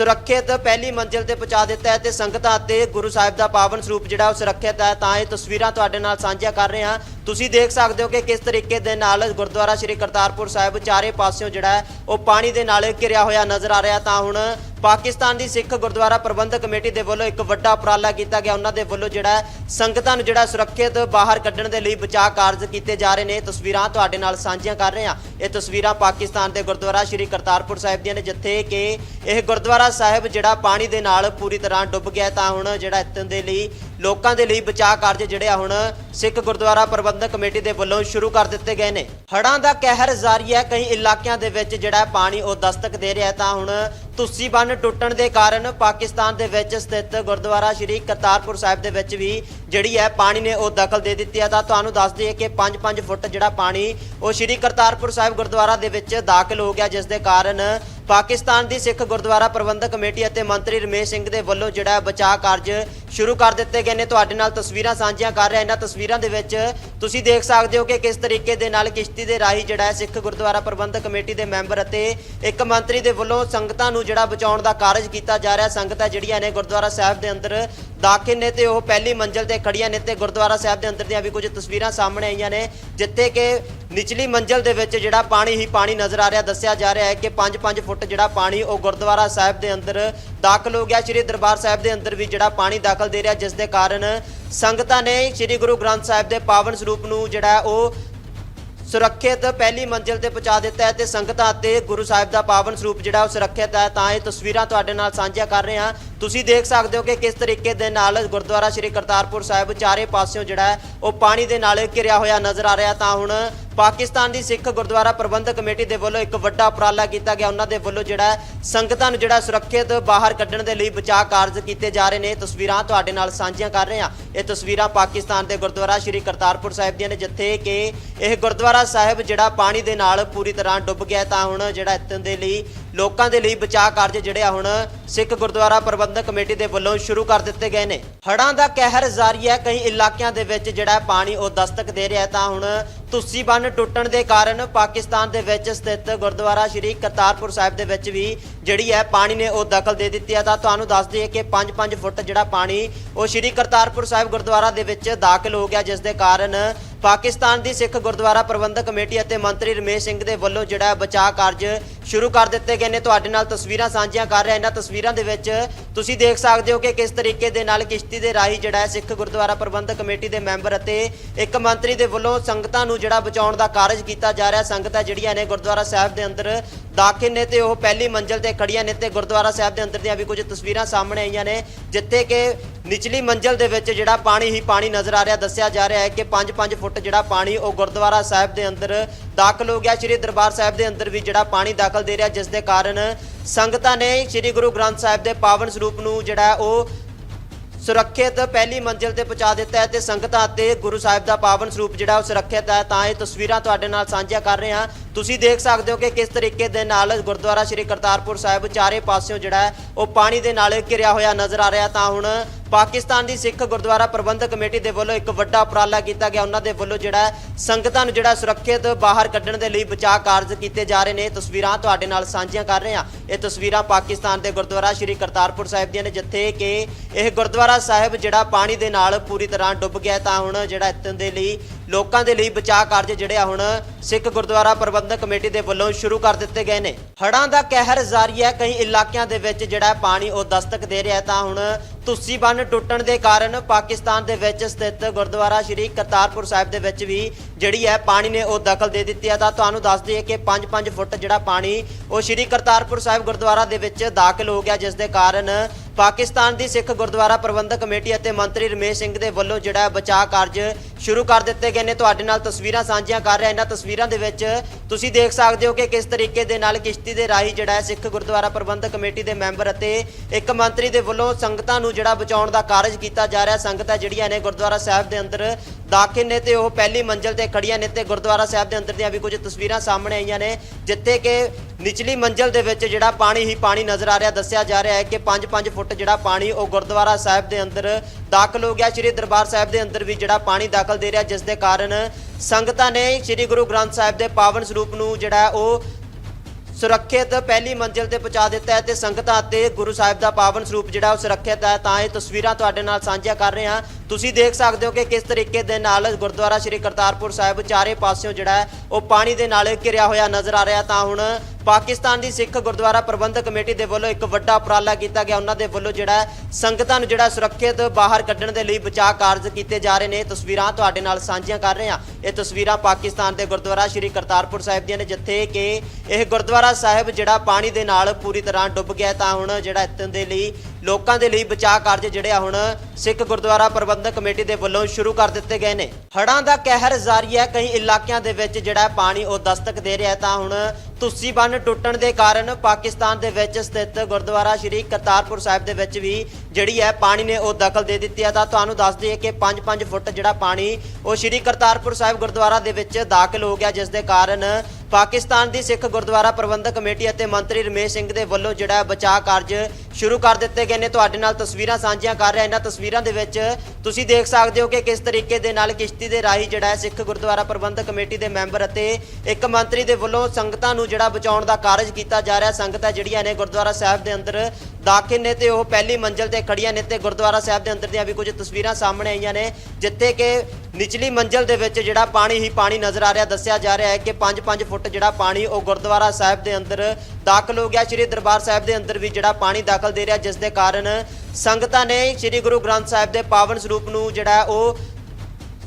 ਸੁਰੱਖਿਅਤ ਪਹਿਲੀ ਮੰਜ਼ਿਲ ਤੇ ਪਹੁੰਚਾ ਦਿੱਤਾ ਹੈ ਤੇ ਸੰਗਤਾਂ ਅਤੇ ਗੁਰੂ ਸਾਹਿਬ ਦਾ ਪਾਵਨ ਸਰੂਪ ਜਿਹੜਾ ਉਹ ਸੁਰੱਖਿਅਤ ਹੈ, ਤਾਂ ਇਹ ਤਸਵੀਰਾਂ ਤੁਹਾਡੇ ਨਾਲ ਸਾਂਝੀਆਂ ਕਰ ਰਹੇ ਹਾਂ। ਤੁਸੀਂ ਦੇਖ ਸਕਦੇ ਹੋ ਕਿ ਕਿਸ ਤਰੀਕੇ ਦੇ ਨਾਲ ਗੁਰਦੁਆਰਾ ਸ੍ਰੀ ਕਰਤਾਰਪੁਰ ਸਾਹਿਬ ਚਾਰੇ ਪਾਸਿਓਂ ਜਿਹੜਾ ਹੈ, ਉਹ ਪਾਣੀ ਦੇ ਨਾਲ ਘਿਰਿਆ ਹੋਇਆ ਨਜ਼ਰ ਆ ਰਿਹਾ। ਤਾਂ ਹੁਣ ਪਾਕਿਸਤਾਨ ਦੀ ਸਿੱਖ ਗੁਰਦੁਆਰਾ ਪ੍ਰਬੰਧਕ ਕਮੇਟੀ ਦੇ ਵੱਲੋਂ ਇੱਕ ਵੱਡਾ ਉਪਰਾਲਾ ਕੀਤਾ ਗਿਆ। ਉਹਨਾਂ ਦੇ ਵੱਲੋਂ ਜਿਹੜਾ ਸੰਗਤਾਂ ਨੂੰ ਜਿਹੜਾ ਸੁਰੱਖਿਅਤ ਬਾਹਰ ਕੱਢਣ ਦੇ ਲਈ ਬਚਾਅ ਕਾਰਜ ਕੀਤੇ ਜਾ ਰਹੇ ਨੇ। ਤਸਵੀਰਾਂ ਤੁਹਾਡੇ ਨਾਲ ਸਾਂਝੀਆਂ ਕਰ ਰਹੇ ਹਾਂ। ਇਹ ਤਸਵੀਰਾਂ ਪਾਕਿਸਤਾਨ ਦੇ ਗੁਰਦੁਆਰਾ ਸ਼੍ਰੀ ਕਰਤਾਰਪੁਰ ਸਾਹਿਬ ਦੀਆਂ ਨੇ, ਜਿੱਥੇ ਕਿ ਇਹ ਗੁਰਦੁਆਰਾ ਸਾਹਿਬ ਜਿਹੜਾ ਪਾਣੀ ਦੇ ਨਾਲ ਪੂਰੀ ਤਰ੍ਹਾਂ ਡੁੱਬ ਗਿਆ ਤਾਂ ਹੁਣ ਜਿਹੜਾ ਇੱਥੋਂ ਦੇ ਲਈ, ਲੋਕਾਂ ਦੇ ਲਈ ਬਚਾਅ ਕਾਰਜ ਜਿਹੜੇ ਆ ਹੁਣ ਸਿੱਖ ਗੁਰਦੁਆਰਾ ਪ੍ਰਬੰਧਕ ਕਮੇਟੀ ਦੇ ਵੱਲੋਂ ਸ਼ੁਰੂ ਕਰ ਦਿੱਤੇ ਗਏ ਨੇ। ਹੜ੍ਹਾਂ ਦਾ ਕਹਿਰ ਜਾਰੀ ਹੈ। ਕਈ ਇਲਾਕਿਆਂ ਦੇ ਵਿੱਚ ਜਿਹੜਾ ਪਾਣੀ ਉਹ ਦਸਤਕ ਦੇ ਰਿਹਾ ਤਾਂ ਹੁਣ ਤੁਸੀ ਬੰਨ ਟੁੱਟਣ ਦੇ ਕਾਰਨ ਪਾਕਿਸਤਾਨ ਦੇ ਵਿੱਚ ਸਥਿਤ ਗੁਰਦੁਆਰਾ ਸ਼੍ਰੀ ਕਰਤਾਰਪੁਰ ਸਾਹਿਬ ਦੇ ਵਿੱਚ ਵੀ ਜਿਹੜੀ ਹੈ ਪਾਣੀ ਨੇ ਉਹ ਦਖਲ ਦੇ ਦਿੱਤੀ ਹੈ। ਤਾਂ ਤੁਹਾਨੂੰ ਦੱਸ ਦਈਏ ਕਿ 5-5 ਫੁੱਟ ਜਿਹੜਾ ਪਾਣੀ ਉਹ ਸ਼੍ਰੀ ਕਰਤਾਰਪੁਰ ਸਾਹਿਬ ਗੁਰਦੁਆਰਾ ਦੇ ਵਿੱਚ ਦਾਖਲ ਹੋ ਗਿਆ, ਜਿਸ ਦੇ ਕਾਰਨ ਪਾਕਿਸਤਾਨ ਦੀ ਸਿੱਖ ਗੁਰਦੁਆਰਾ ਪ੍ਰਬੰਧਕ ਕਮੇਟੀ ਅਤੇ ਮੰਤਰੀ ਰਮੇਸ਼ ਸਿੰਘ ਦੇ ਵੱਲੋਂ ਜਿਹੜਾ ਬਚਾਅ ਕਾਰਜ ਸ਼ੁਰੂ ਕਰ ਦਿੱਤੇ ਗਏ ਨੇ। ਤੁਹਾਡੇ ਨਾਲ ਤਸਵੀਰਾਂ ਸਾਂਝੀਆਂ ਕਰ ਰਿਹਾ। ਇਹਨਾਂ ਤਸਵੀਰਾਂ ਦੇ ਵਿੱਚ ਤੁਸੀਂ ਦੇਖ ਸਕਦੇ ਹੋ ਕਿ ਕਿਸ ਤਰੀਕੇ ਦੇ ਨਾਲ ਕਿਸ਼ਤੀ ਦੇ ਰਾਹੀਂ ਜਿਹੜਾ ਹੈ ਸਿੱਖ ਗੁਰਦੁਆਰਾ ਪ੍ਰਬੰਧਕ ਕਮੇਟੀ ਦੇ ਮੈਂਬਰ ਅਤੇ ਇੱਕ ਮੰਤਰੀ ਦੇ ਵੱਲੋਂ ਸੰਗਤਾਂ ਨੂੰ ਜਿਹੜਾ ਬਚਾਉਣ ਦਾ ਕਾਰਜ ਕੀਤਾ ਜਾ ਰਿਹਾ। ਸੰਗਤਾਂ ਜਿਹੜੀਆਂ ਨੇ ਗੁਰਦੁਆਰਾ ਸਾਹਿਬ ਦੇ ਅੰਦਰ ਦਾਖਲ ਨੇ ਤੇ ਉਹ ਪਹਿਲੀ ਮੰਜ਼ਲ ਤੇ ਖੜੀਆਂ ਨੇ ਤੇ ਗੁਰਦੁਆਰਾ ਸਾਹਿਬ ਦੇ ਅੰਦਰ ਦੀਆਂ ਵੀ ਕੁਝ ਤਸਵੀਰਾਂ ਸਾਹਮਣੇ ਆਈਆਂ ਨੇ, ਜਿੱਥੇ ਕਿ ਨਿਚਲੀ ਮੰਜ਼ਲ ਦੇ ਵਿੱਚ ਜਿਹੜਾ ਪਾਣੀ ਹੀ ਪਾਣੀ ਨਜ਼ਰ ਆ ਰਿਹਾ, ਦੱਸਿਆ ਜਾ ਰਿਹਾ ਹੈ ਕਿ 5-5 ਫੁੱਟ ਜਿਹੜਾ ਪਾਣੀ ਉਹ ਗੁਰਦੁਆਰਾ ਸਾਹਿਬ ਦੇ ਅੰਦਰ ਦਾਖਲ ਹੋ ਗਿਆ। ਸ੍ਰੀ ਦਰਬਾਰ ਸਾਹਿਬ ਦੇ ਅੰਦਰ ਵੀ ਜਿਹੜਾ ਪਾਣੀ ਦਾਖਲ ਦੇ ਰਿਹਾ, ਜਿਸ ਦੇ ਕਾਰਨ ਸੰਗਤਾਂ ਨੇ ਸ੍ਰੀ ਗੁਰੂ ਗ੍ਰੰਥ ਸਾਹਿਬ ਦੇ ਪਾਵਨ ਸਰੂਪ ਨੂੰ ਜਿਹੜਾ ਉਹ ਸੁਰੱਖਿਅਤ ਪਹਿਲੀ ਮੰਜ਼ਿਲ ਤੇ ਪਹੁੰਚਾ ਦਿੱਤਾ ਹੈ ਤੇ ਸੰਗਤਾਂ ਅਤੇ ਗੁਰੂ ਸਾਹਿਬ ਦਾ ਪਾਵਨ ਸਰੂਪ ਜਿਹੜਾ ਉਹ ਸੁਰੱਖਿਅਤ ਹੈ। ਤਾਂ ਇਹ ਤਸਵੀਰਾਂ ਤੁਹਾਡੇ ਨਾਲ ਸਾਂਝੀਆਂ ਕਰ ਰਹੇ ਹਾਂ। ਤੁਸੀਂ ਦੇਖ ਸਕਦੇ ਹੋ ਕਿ ਕਿਸ ਤਰੀਕੇ ਦੇ ਨਾਲ ਗੁਰਦੁਆਰਾ ਸ੍ਰੀ ਕਰਤਾਰਪੁਰ ਸਾਹਿਬ ਚਾਰੇ ਪਾਸਿਓਂ ਜਿਹੜਾ ਹੈ, ਉਹ ਪਾਣੀ ਦੇ ਨਾਲ ਘਿਰਿਆ ਹੋਇਆ ਨਜ਼ਰ ਆ ਰਿਹਾ। ਤਾਂ ਹੁਣ ਪਾਕਿਸਤਾਨ ਦੀ ਸਿੱਖ ਗੁਰਦੁਆਰਾ ਪ੍ਰਬੰਧਕ ਕਮੇਟੀ ਦੇ ਵੱਲੋਂ ਇੱਕ ਵੱਡਾ ਉਪਰਾਲਾ ਕੀਤਾ ਗਿਆ। ਉਹਨਾਂ ਦੇ ਵੱਲੋਂ ਜਿਹੜਾ ਸੰਗਤਾਂ ਨੂੰ ਜਿਹੜਾ ਸੁਰੱਖਿਅਤ ਬਾਹਰ ਕੱਢਣ ਦੇ ਲਈ ਬਚਾਅ ਕਾਰਜ ਕੀਤੇ ਜਾ ਰਹੇ ਨੇ। ਤਸਵੀਰਾਂ ਤੁਹਾਡੇ ਨਾਲ ਸਾਂਝੀਆਂ ਕਰ ਰਹੇ ਹਾਂ। ਇਹ ਤਸਵੀਰਾਂ ਪਾਕਿਸਤਾਨ ਦੇ ਗੁਰਦੁਆਰਾ ਸ੍ਰੀ ਕਰਤਾਰਪੁਰ ਸਾਹਿਬ ਦੀਆਂ ਨੇ, ਜਿੱਥੇ ਕਿ ਇਹ ਗੁਰਦੁਆਰਾ ਸਾਹਿਬ ਜਿਹੜਾ ਪਾਣੀ ਦੇ ਨਾਲ ਪੂਰੀ ਤਰ੍ਹਾਂ ਡੁੱਬ ਗਿਆ ਤਾਂ ਹੁਣ ਜਿਹੜਾ ਇੱਥੋਂ ਦੇ ਲਈ ਲੋਕਾਂ ਦੇ ਲਈ ਬਚਾਅ ਕਾਰਜ ਜਿਹੜੇ ਆ ਹੁਣ ਸਿੱਖ ਗੁਰਦੁਆਰਾ ਪ੍ਰਬੰਧਕ ਕਮੇਟੀ ਦੇ ਵੱਲੋਂ ਸ਼ੁਰੂ ਕਰ ਦਿੱਤੇ ਗਏ ਨੇ। ਹੜ੍ਹਾਂ ਦਾ ਕਹਿਰ ਜਾਰੀ ਹੈ। ਕਈ ਇਲਾਕਿਆਂ ਦੇ ਵਿੱਚ ਜਿਹੜਾ ਪਾਣੀ ਉਹ ਦਸਤਕ ਦੇ ਰਿਹਾ ਤਾਂ ਹੁਣ ਤੁਸੀ ਬੰਨ ਟੁੱਟਣ ਦੇ ਕਾਰਨ ਪਾਕਿਸਤਾਨ ਦੇ ਵਿੱਚ ਸਥਿਤ ਗੁਰਦੁਆਰਾ ਸ਼੍ਰੀ ਕਰਤਾਰਪੁਰ ਸਾਹਿਬ ਦੇ ਵਿੱਚ ਵੀ ਜਿਹੜੀ ਹੈ ਪਾਣੀ ਨੇ ਉਹ ਦਖਲ ਦੇ ਦਿੱਤੀ ਹੈ। ਤਾਂ ਤੁਹਾਨੂੰ ਦੱਸ ਦਈਏ ਕਿ 5-5 ਫੁੱਟ ਜਿਹੜਾ ਪਾਣੀ ਉਹ ਸ਼੍ਰੀ ਕਰਤਾਰਪੁਰ ਸਾਹਿਬ ਗੁਰਦੁਆਰਾ ਦੇ ਵਿੱਚ ਦਾਖਲ ਹੋ ਗਿਆ, ਜਿਸ ਦੇ ਕਾਰਨ ਪਾਕਿਸਤਾਨ ਦੀ ਸਿੱਖ ਗੁਰਦੁਆਰਾ ਪ੍ਰਬੰਧਕ ਕਮੇਟੀ ਅਤੇ ਮੰਤਰੀ ਰਮੇਸ਼ ਸਿੰਘ ਦੇ ਵੱਲੋਂ ਜਿਹੜਾ ਬਚਾਅ ਕਾਰਜ ਸ਼ੁਰੂ ਕਰ ਦਿੱਤੇ ਗਏ ਨੇ। ਤੁਹਾਡੇ ਨਾਲ ਤਸਵੀਰਾਂ ਸਾਂਝੀਆਂ ਕਰ ਰਿਹਾ। ਇਹਨਾਂ ਤਸਵੀਰਾਂ ਦੇ ਵਿੱਚ ਤੁਸੀਂ ਦੇਖ ਸਕਦੇ ਹੋ ਕਿ ਕਿਸ ਤਰੀਕੇ ਦੇ ਨਾਲ ਕਿਸ਼ਤੀ ਦੇ ਰਾਹੀਂ ਜਿਹੜਾ ਹੈ ਸਿੱਖ ਗੁਰਦੁਆਰਾ ਪ੍ਰਬੰਧਕ ਕਮੇਟੀ ਦੇ ਮੈਂਬਰ ਅਤੇ ਇੱਕ ਮੰਤਰੀ ਦੇ ਵੱਲੋਂ ਸੰਗਤਾਂ ਨੂੰ ਜਿਹੜਾ ਬਚਾਉਣ ਦਾ ਕਾਰਜ ਕੀਤਾ ਜਾ ਰਿਹਾ, ਸੰਗਤਾਂ ਜਿਹੜੀਆਂ ਨੇ ਗੁਰਦੁਆਰਾ ਸਾਹਿਬ ਦੇ ਅੰਦਰ ਦਾਖਲ ਨੇ ਤੇ ਉਹ ਪਹਿਲੀ ਮੰਜ਼ਲ ਤੇ ਖੜੀਆਂ ਨੇ ਤੇ ਗੁਰਦੁਆਰਾ ਸਾਹਿਬ ਦੇ ਅੰਦਰ ਦੀਆਂ ਵੀ ਕੁਝ ਤਸਵੀਰਾਂ ਸਾਹਮਣੇ ਆਈਆਂ ਨੇ, ਜਿੱਥੇ ਕਿ ਨਿਚਲੀ ਮੰਜ਼ਲ ਦੇ ਵਿੱਚ ਜਿਹੜਾ ਪਾਣੀ ਹੀ ਪਾਣੀ ਨਜ਼ਰ ਆ ਰਿਹਾ, ਦੱਸਿਆ ਜਾ ਰਿਹਾ ਹੈ ਕਿ 5-5 ਫੁੱਟ ਜਿਹੜਾ ਪਾਣੀ ਉਹ ਗੁਰਦੁਆਰਾ ਸਾਹਿਬ ਦੇ ਅੰਦਰ ਦਾਖਲ ਹੋ ਗਿਆ। ਸ੍ਰੀ ਦਰਬਾਰ ਸਾਹਿਬ ਦੇ ਅੰਦਰ ਵੀ ਜਿਹੜਾ ਪਾਣੀ ਦਾਖਲ ਦੇ ਰਿਹਾ, ਜਿਸ ਦੇ ਕਾਰਨ ਸੰਗਤਾਂ ਨੇ ਸ੍ਰੀ ਗੁਰੂ ਗ੍ਰੰਥ ਸਾਹਿਬ ਦੇ ਪਾਵਨ ਸਰੂਪ ਨੂੰ ਜਿਹੜਾ ਉਹ ਸੁਰੱਖਿਅਤ ਪਹਿਲੀ ਮੰਜ਼ਿਲ ਤੇ ਪਹੁੰਚਾ ਦਿੱਤਾ ਹੈ ਤੇ ਸੰਗਤਾਂ ਅਤੇ ਗੁਰੂ ਸਾਹਿਬ ਦਾ ਪਾਵਨ ਸਰੂਪ ਜਿਹੜਾ ਉਹ ਸੁਰੱਖਿਅਤ ਹੈ, ਤਾਂ ਇਹ ਤਸਵੀਰਾਂ ਤੁਹਾਡੇ ਨਾਲ ਸਾਂਝੀਆਂ ਕਰ ਰਹੇ ਹਾਂ। ਤੁਸੀਂ ਦੇਖ ਸਕਦੇ ਹੋ ਕਿ ਕਿਸ ਤਰੀਕੇ ਦੇ ਨਾਲ ਗੁਰਦੁਆਰਾ ਸ੍ਰੀ ਕਰਤਾਰਪੁਰ ਸਾਹਿਬ ਚਾਰੇ ਪਾਸਿਓਂ ਜਿਹੜਾ ਹੈ, ਉਹ ਪਾਣੀ ਦੇ ਨਾਲ ਘਿਰਿਆ ਹੋਇਆ ਨਜ਼ਰ ਆ ਰਿਹਾ ਤਾਂ ਹੁਣ ਪਾਕਿਸਤਾਨ ਦੀ ਸਿੱਖ ਗੁਰਦੁਆਰਾ ਪ੍ਰਬੰਧਕ ਕਮੇਟੀ ਦੇ ਵੱਲੋਂ ਇੱਕ ਵੱਡਾ ਉਪਰਾਲਾ ਕੀਤਾ ਗਿਆ। ਉਹਨਾਂ ਦੇ ਵੱਲੋਂ ਜਿਹੜਾ ਸੰਗਤਾਂ ਨੂੰ ਜਿਹੜਾ ਸੁਰੱਖਿਅਤ ਬਾਹਰ ਕੱਢਣ ਦੇ ਲਈ ਬਚਾਅ ਕਾਰਜ ਕੀਤੇ ਜਾ ਰਹੇ ਨੇ। ਤਸਵੀਰਾਂ ਤੁਹਾਡੇ ਨਾਲ ਸਾਂਝੀਆਂ ਕਰ ਰਹੇ ਹਾਂ। ਇਹ ਤਸਵੀਰਾਂ ਪਾਕਿਸਤਾਨ ਦੇ ਗੁਰਦੁਆਰਾ ਸ੍ਰੀ ਕਰਤਾਰਪੁਰ ਸਾਹਿਬ ਦੀਆਂ ਨੇ, ਜਿੱਥੇ ਕਿ ਇਹ ਗੁਰਦੁਆਰਾ ਸਾਹਿਬ ਜਿਹੜਾ ਪਾਣੀ ਦੇ ਨਾਲ ਪੂਰੀ ਤਰ੍ਹਾਂ ਡੁੱਬ ਗਿਆ ਤਾਂ ਹੁਣ ਜਿਹੜਾ ਇੱਥੋਂ ਦੇ ਲਈ, ਲੋਕਾਂ ਦੇ ਲਈ ਬਚਾਅ ਕਾਰਜ ਜਿਹੜੇ ਆ ਹੁਣ ਸਿੱਖ ਗੁਰਦੁਆਰਾ ਪ੍ਰਬੰਧਕ ਕਮੇਟੀ ਦੇ ਵੱਲੋਂ ਸ਼ੁਰੂ ਕਰ ਦਿੱਤੇ ਗਏ ਨੇ। ਹੜ੍ਹਾਂ ਦਾ ਕਹਿਰ ਜਾਰੀ ਹੈ। ਕਈ ਇਲਾਕਿਆਂ ਦੇ ਵਿੱਚ ਜਿਹੜਾ ਪਾਣੀ ਉਹ ਦਸਤਕ ਦੇ ਰਿਹਾ ਤਾਂ ਹੁਣ ਤੁਸੀ ਬੰਨ ਟੁੱਟਣ ਦੇ ਕਾਰਨ ਪਾਕਿਸਤਾਨ ਦੇ ਵਿੱਚ ਸਥਿਤ ਗੁਰਦੁਆਰਾ ਸ਼੍ਰੀ ਕਰਤਾਰਪੁਰ ਸਾਹਿਬ ਦੇ ਵਿੱਚ ਵੀ ਜਿਹੜੀ ਹੈ ਪਾਣੀ ਨੇ ਉਹ ਦਖਲ ਦੇ ਦਿੱਤੀ ਹੈ। ਤਾਂ ਤੁਹਾਨੂੰ ਦੱਸ ਦਈਏ ਕਿ 5-5 ਫੁੱਟ ਜਿਹੜਾ ਪਾਣੀ ਉਹ ਸ਼੍ਰੀ ਕਰਤਾਰਪੁਰ ਸਾਹਿਬ ਗੁਰਦੁਆਰਾ ਦੇ ਵਿੱਚ ਦਾਖਲ ਹੋ ਗਿਆ, ਜਿਸ ਦੇ ਕਾਰਨ ਪਾਕਿਸਤਾਨ ਦੀ ਸਿੱਖ ਗੁਰਦੁਆਰਾ ਪ੍ਰਬੰਧਕ ਕਮੇਟੀ ਅਤੇ ਮੰਤਰੀ ਰਮੇਸ਼ ਸਿੰਘ ਦੇ ਵੱਲੋਂ ਜਿਹੜਾ ਬਚਾਅ ਕਾਰਜ ਸ਼ੁਰੂ ਕਰ ਦਿੱਤੇ ਗਏ ਨੇ। ਤੁਹਾਡੇ ਨਾਲ ਤਸਵੀਰਾਂ ਸਾਂਝੀਆਂ ਕਰ ਰਿਹਾ। ਇਹਨਾਂ ਤਸਵੀਰਾਂ ਦੇ ਵਿੱਚ ਤੁਸੀਂ ਦੇਖ ਸਕਦੇ ਹੋ ਕਿ ਕਿਸ ਤਰੀਕੇ ਦੇ ਨਾਲ ਕਿਸ਼ਤੀ ਦੇ ਰਾਹੀਂ ਜਿਹੜਾ ਹੈ ਸਿੱਖ ਗੁਰਦੁਆਰਾ ਪ੍ਰਬੰਧਕ ਕਮੇਟੀ ਦੇ ਮੈਂਬਰ ਅਤੇ ਇੱਕ ਮੰਤਰੀ ਦੇ ਵੱਲੋਂ ਸੰਗਤਾਂ ਨੂੰ ਜਿਹੜਾ ਬਚਾਉਣ ਦਾ ਕਾਰਜ ਕੀਤਾ ਜਾ ਰਿਹਾ। ਸੰਗਤਾਂ ਜਿਹੜੀਆਂ ਨੇ ਗੁਰਦੁਆਰਾ ਸਾਹਿਬ ਦੇ ਅੰਦਰ ਦਾਖਲ ਨੇ ਤੇ ਉਹ ਪਹਿਲੀ ਮੰਜ਼ਲ ਤੇ ਖੜੀਆਂ ਨੇ ਤੇ ਗੁਰਦੁਆਰਾ ਸਾਹਿਬ ਦੇ ਅੰਦਰ ਦੀਆਂ ਵੀ ਕੁਝ ਤਸਵੀਰਾਂ ਸਾਹਮਣੇ ਆਈਆਂ ਨੇ, ਜਿੱਥੇ ਕਿ ਨਿਚਲੀ ਮੰਜ਼ਲ ਦੇ ਵਿੱਚ ਜਿਹੜਾ ਪਾਣੀ ਹੀ ਪਾਣੀ ਨਜ਼ਰ ਆ ਰਿਹਾ, ਦੱਸਿਆ ਜਾ ਰਿਹਾ ਹੈ ਕਿ 5-5 ਫੁੱਟ ਜਿਹੜਾ ਪਾਣੀ ਉਹ ਗੁਰਦੁਆਰਾ ਸਾਹਿਬ ਦੇ ਅੰਦਰ ਦਾਖਲ ਹੋ ਗਿਆ। ਸ੍ਰੀ ਦਰਬਾਰ ਸਾਹਿਬ ਦੇ ਅੰਦਰ ਵੀ ਜਿਹੜਾ ਪਾਣੀ ਦਾਖਲ ਦੇ ਰਿਹਾ, ਜਿਸ ਦੇ ਕਾਰਨ ਸੰਗਤਾਂ ਨੇ ਸ੍ਰੀ ਗੁਰੂ ਗ੍ਰੰਥ ਸਾਹਿਬ ਦੇ ਪਾਵਨ ਸਰੂਪ ਨੂੰ ਜਿਹੜਾ ਉਹ ਸੁਰੱਖਿਅਤ ਪਹਿਲੀ ਮੰਜ਼ਿਲ ਤੇ ਪਹੁੰਚਾ ਦਿੱਤਾ ਹੈ ਤੇ ਸੰਗਤਾਂ ਅਤੇ ਗੁਰੂ ਸਾਹਿਬ ਦਾ ਪਾਵਨ ਸਰੂਪ ਜਿਹੜਾ ਉਹ ਸੁਰੱਖਿਅਤ ਹੈ। ਤਾਂ ਇਹ ਤਸਵੀਰਾਂ ਤੁਹਾਡੇ ਨਾਲ ਸਾਂਝੀਆਂ ਕਰ ਰਹੇ ਹਾਂ। ਤੁਸੀਂ ਦੇਖ ਸਕਦੇ ਹੋ ਕਿ ਕਿਸ ਤਰੀਕੇ ਦੇ ਨਾਲ ਗੁਰਦੁਆਰਾ ਸ੍ਰੀ ਕਰਤਾਰਪੁਰ ਸਾਹਿਬ ਚਾਰੇ ਪਾਸਿਓਂ ਜਿਹੜਾ ਹੈ ਉਹ ਪਾਣੀ ਦੇ ਨਾਲ ਘਿਰਿਆ ਹੋਇਆ ਨਜ਼ਰ ਆ ਰਿਹਾ। ਤਾਂ ਹੁਣ ਪਾਕਿਸਤਾਨ ਦੀ ਸਿੱਖ ਗੁਰਦੁਆਰਾ ਪ੍ਰਬੰਧਕ ਕਮੇਟੀ ਦੇ ਵੱਲੋਂ ਇੱਕ ਵੱਡਾ ਉਪਰਾਲਾ ਕੀਤਾ ਗਿਆ। ਉਹਨਾਂ ਦੇ ਵੱਲੋਂ ਜਿਹੜਾ ਸੰਗਤਾਂ ਨੂੰ ਜਿਹੜਾ ਸੁਰੱਖਿਅਤ ਬਾਹਰ ਕੱਢਣ ਦੇ ਲਈ ਬਚਾਅ ਕਾਰਜ ਕੀਤੇ ਜਾ ਰਹੇ ਨੇ। ਤਸਵੀਰਾਂ ਤੁਹਾਡੇ ਨਾਲ ਸਾਂਝੀਆਂ ਕਰ ਰਹੇ ਹਾਂ। ਇਹ ਤਸਵੀਰਾਂ ਪਾਕਿਸਤਾਨ ਦੇ ਗੁਰਦੁਆਰਾ ਸ਼੍ਰੀ ਕਰਤਾਰਪੁਰ ਸਾਹਿਬ ਦੀਆਂ ਨੇ, ਜਿੱਥੇ ਕਿ ਇਹ ਗੁਰਦੁਆਰਾ ਸਾਹਿਬ ਜਿਹੜਾ ਪਾਣੀ ਦੇ ਨਾਲ ਪੂਰੀ ਤਰ੍ਹਾਂ ਡੁੱਬ ਗਿਆ ਤਾਂ ਹੁਣ ਜਿਹੜਾ ਇੱਥੋਂ ਦੇ ਲਈ, ਲੋਕਾਂ ਦੇ ਲਈ ਬਚਾਅ ਕਾਰਜ ਜਿਹੜੇ ਆ ਹੁਣ ਸਿੱਖ ਗੁਰਦੁਆਰਾ ਪ੍ਰਬੰਧਕ ਕਮੇਟੀ ਦੇ ਵੱਲੋਂ ਸ਼ੁਰੂ ਕਰ ਦਿੱਤੇ ਗਏ ਨੇ। ਹੜ੍ਹਾਂ ਦਾ ਕਹਿਰ ਜਾਰੀ ਹੈ। ਕਈ ਇਲਾਕਿਆਂ ਦੇ ਵਿੱਚ ਜਿਹੜਾ ਪਾਣੀ ਉਹ ਦਸਤਕ ਦੇ ਰਿਹਾ ਤਾਂ ਹੁਣ ਤੁਸੀ ਬੰਨ ਟੁੱਟਣ ਦੇ ਕਾਰਨ ਪਾਕਿਸਤਾਨ ਦੇ ਵਿੱਚ ਸਥਿਤ ਗੁਰਦੁਆਰਾ ਸ਼੍ਰੀ ਕਰਤਾਰਪੁਰ ਸਾਹਿਬ ਦੇ ਵਿੱਚ ਵੀ ਜਿਹੜੀ ਹੈ ਪਾਣੀ ਨੇ ਉਹ ਦਖਲ ਦੇ ਦਿੱਤੀ ਹੈ। ਤਾਂ ਤੁਹਾਨੂੰ ਦੱਸ ਦਈਏ ਕਿ 5-5 ਫੁੱਟ ਜਿਹੜਾ ਪਾਣੀ ਉਹ ਸ਼੍ਰੀ ਕਰਤਾਰਪੁਰ ਸਾਹਿਬ ਗੁਰਦੁਆਰਾ ਦੇ ਵਿੱਚ ਦਾਖਲ ਹੋ ਗਿਆ, ਜਿਸ ਦੇ ਕਾਰਨ ਪਾਕਿਸਤਾਨ ਦੀ ਸਿੱਖ ਗੁਰਦੁਆਰਾ ਪ੍ਰਬੰਧਕ ਕਮੇਟੀ ਅਤੇ ਮੰਤਰੀ ਰਮੇਸ਼ ਸਿੰਘ ਦੇ ਵੱਲੋਂ ਜਿਹੜਾ ਬਚਾਅ ਕਾਰਜ ਸ਼ੁਰੂ ਕਰ ਦਿੱਤੇ ਗਏ ਨੇ। ਤੁਹਾਡੇ ਨਾਲ ਤਸਵੀਰਾਂ ਸਾਂਝੀਆਂ ਕਰ ਰਿਹਾ। ਇਹਨਾਂ ਤਸਵੀਰਾਂ ਦੇ ਵਿੱਚ ਤੁਸੀਂ ਦੇਖ ਸਕਦੇ ਹੋ ਕਿ ਕਿਸ ਤਰੀਕੇ ਦੇ ਨਾਲ ਕਿਸ਼ਤੀ ਦੇ ਰਾਹੀਂ ਜਿਹੜਾ ਹੈ ਸਿੱਖ ਗੁਰਦੁਆਰਾ ਪ੍ਰਬੰਧਕ ਕਮੇਟੀ ਦੇ ਮੈਂਬਰ ਅਤੇ ਇੱਕ ਮੰਤਰੀ ਦੇ ਵੱਲੋਂ ਸੰਗਤਾਂ ਨੂੰ ਜਿਹੜਾ ਬਚਾਉਣ ਦਾ ਕਾਰਜ ਕੀਤਾ ਜਾ ਰਿਹਾ, ਸੰਗਤਾਂ ਜਿਹੜੀਆਂ ਨੇ ਗੁਰਦੁਆਰਾ ਸਾਹਿਬ ਦੇ ਅੰਦਰ ਦਾਖਲ ਨੇ ਤੇ ਉਹ ਪਹਿਲੀ ਮੰਜ਼ਲ ਤੇ ਖੜੀਆਂ ਨੇ ਤੇ ਗੁਰਦੁਆਰਾ ਸਾਹਿਬ ਦੇ ਅੰਦਰ ਦੀਆਂ ਵੀ ਕੁਝ ਤਸਵੀਰਾਂ ਸਾਹਮਣੇ ਆਈਆਂ ਨੇ, ਜਿੱਥੇ ਕਿ ਨਿਚਲੀ ਮੰਜ਼ਲ ਦੇ ਵਿੱਚ ਜਿਹੜਾ ਪਾਣੀ ਹੀ ਪਾਣੀ ਨਜ਼ਰ ਆ ਰਿਹਾ, ਦੱਸਿਆ ਜਾ ਰਿਹਾ ਹੈ ਕਿ 5-5 ਫੁੱਟ ਜਿਹੜਾ ਪਾਣੀ ਉਹ ਗੁਰਦੁਆਰਾ ਸਾਹਿਬ ਦੇ ਅੰਦਰ ਦਾਖਲ ਹੋ ਗਿਆ। ਸ੍ਰੀ ਦਰਬਾਰ ਸਾਹਿਬ ਦੇ ਅੰਦਰ ਵੀ ਜਿਹੜਾ ਪਾਣੀ ਦਾਖਲ ਦੇ ਰਿਹਾ, ਜਿਸ ਦੇ ਕਾਰਨ ਸੰਗਤਾਂ ਨੇ ਸ੍ਰੀ ਗੁਰੂ ਗ੍ਰੰਥ ਸਾਹਿਬ ਦੇ ਪਾਵਨ ਸਰੂਪ ਨੂੰ ਜਿਹੜਾ ਉਹ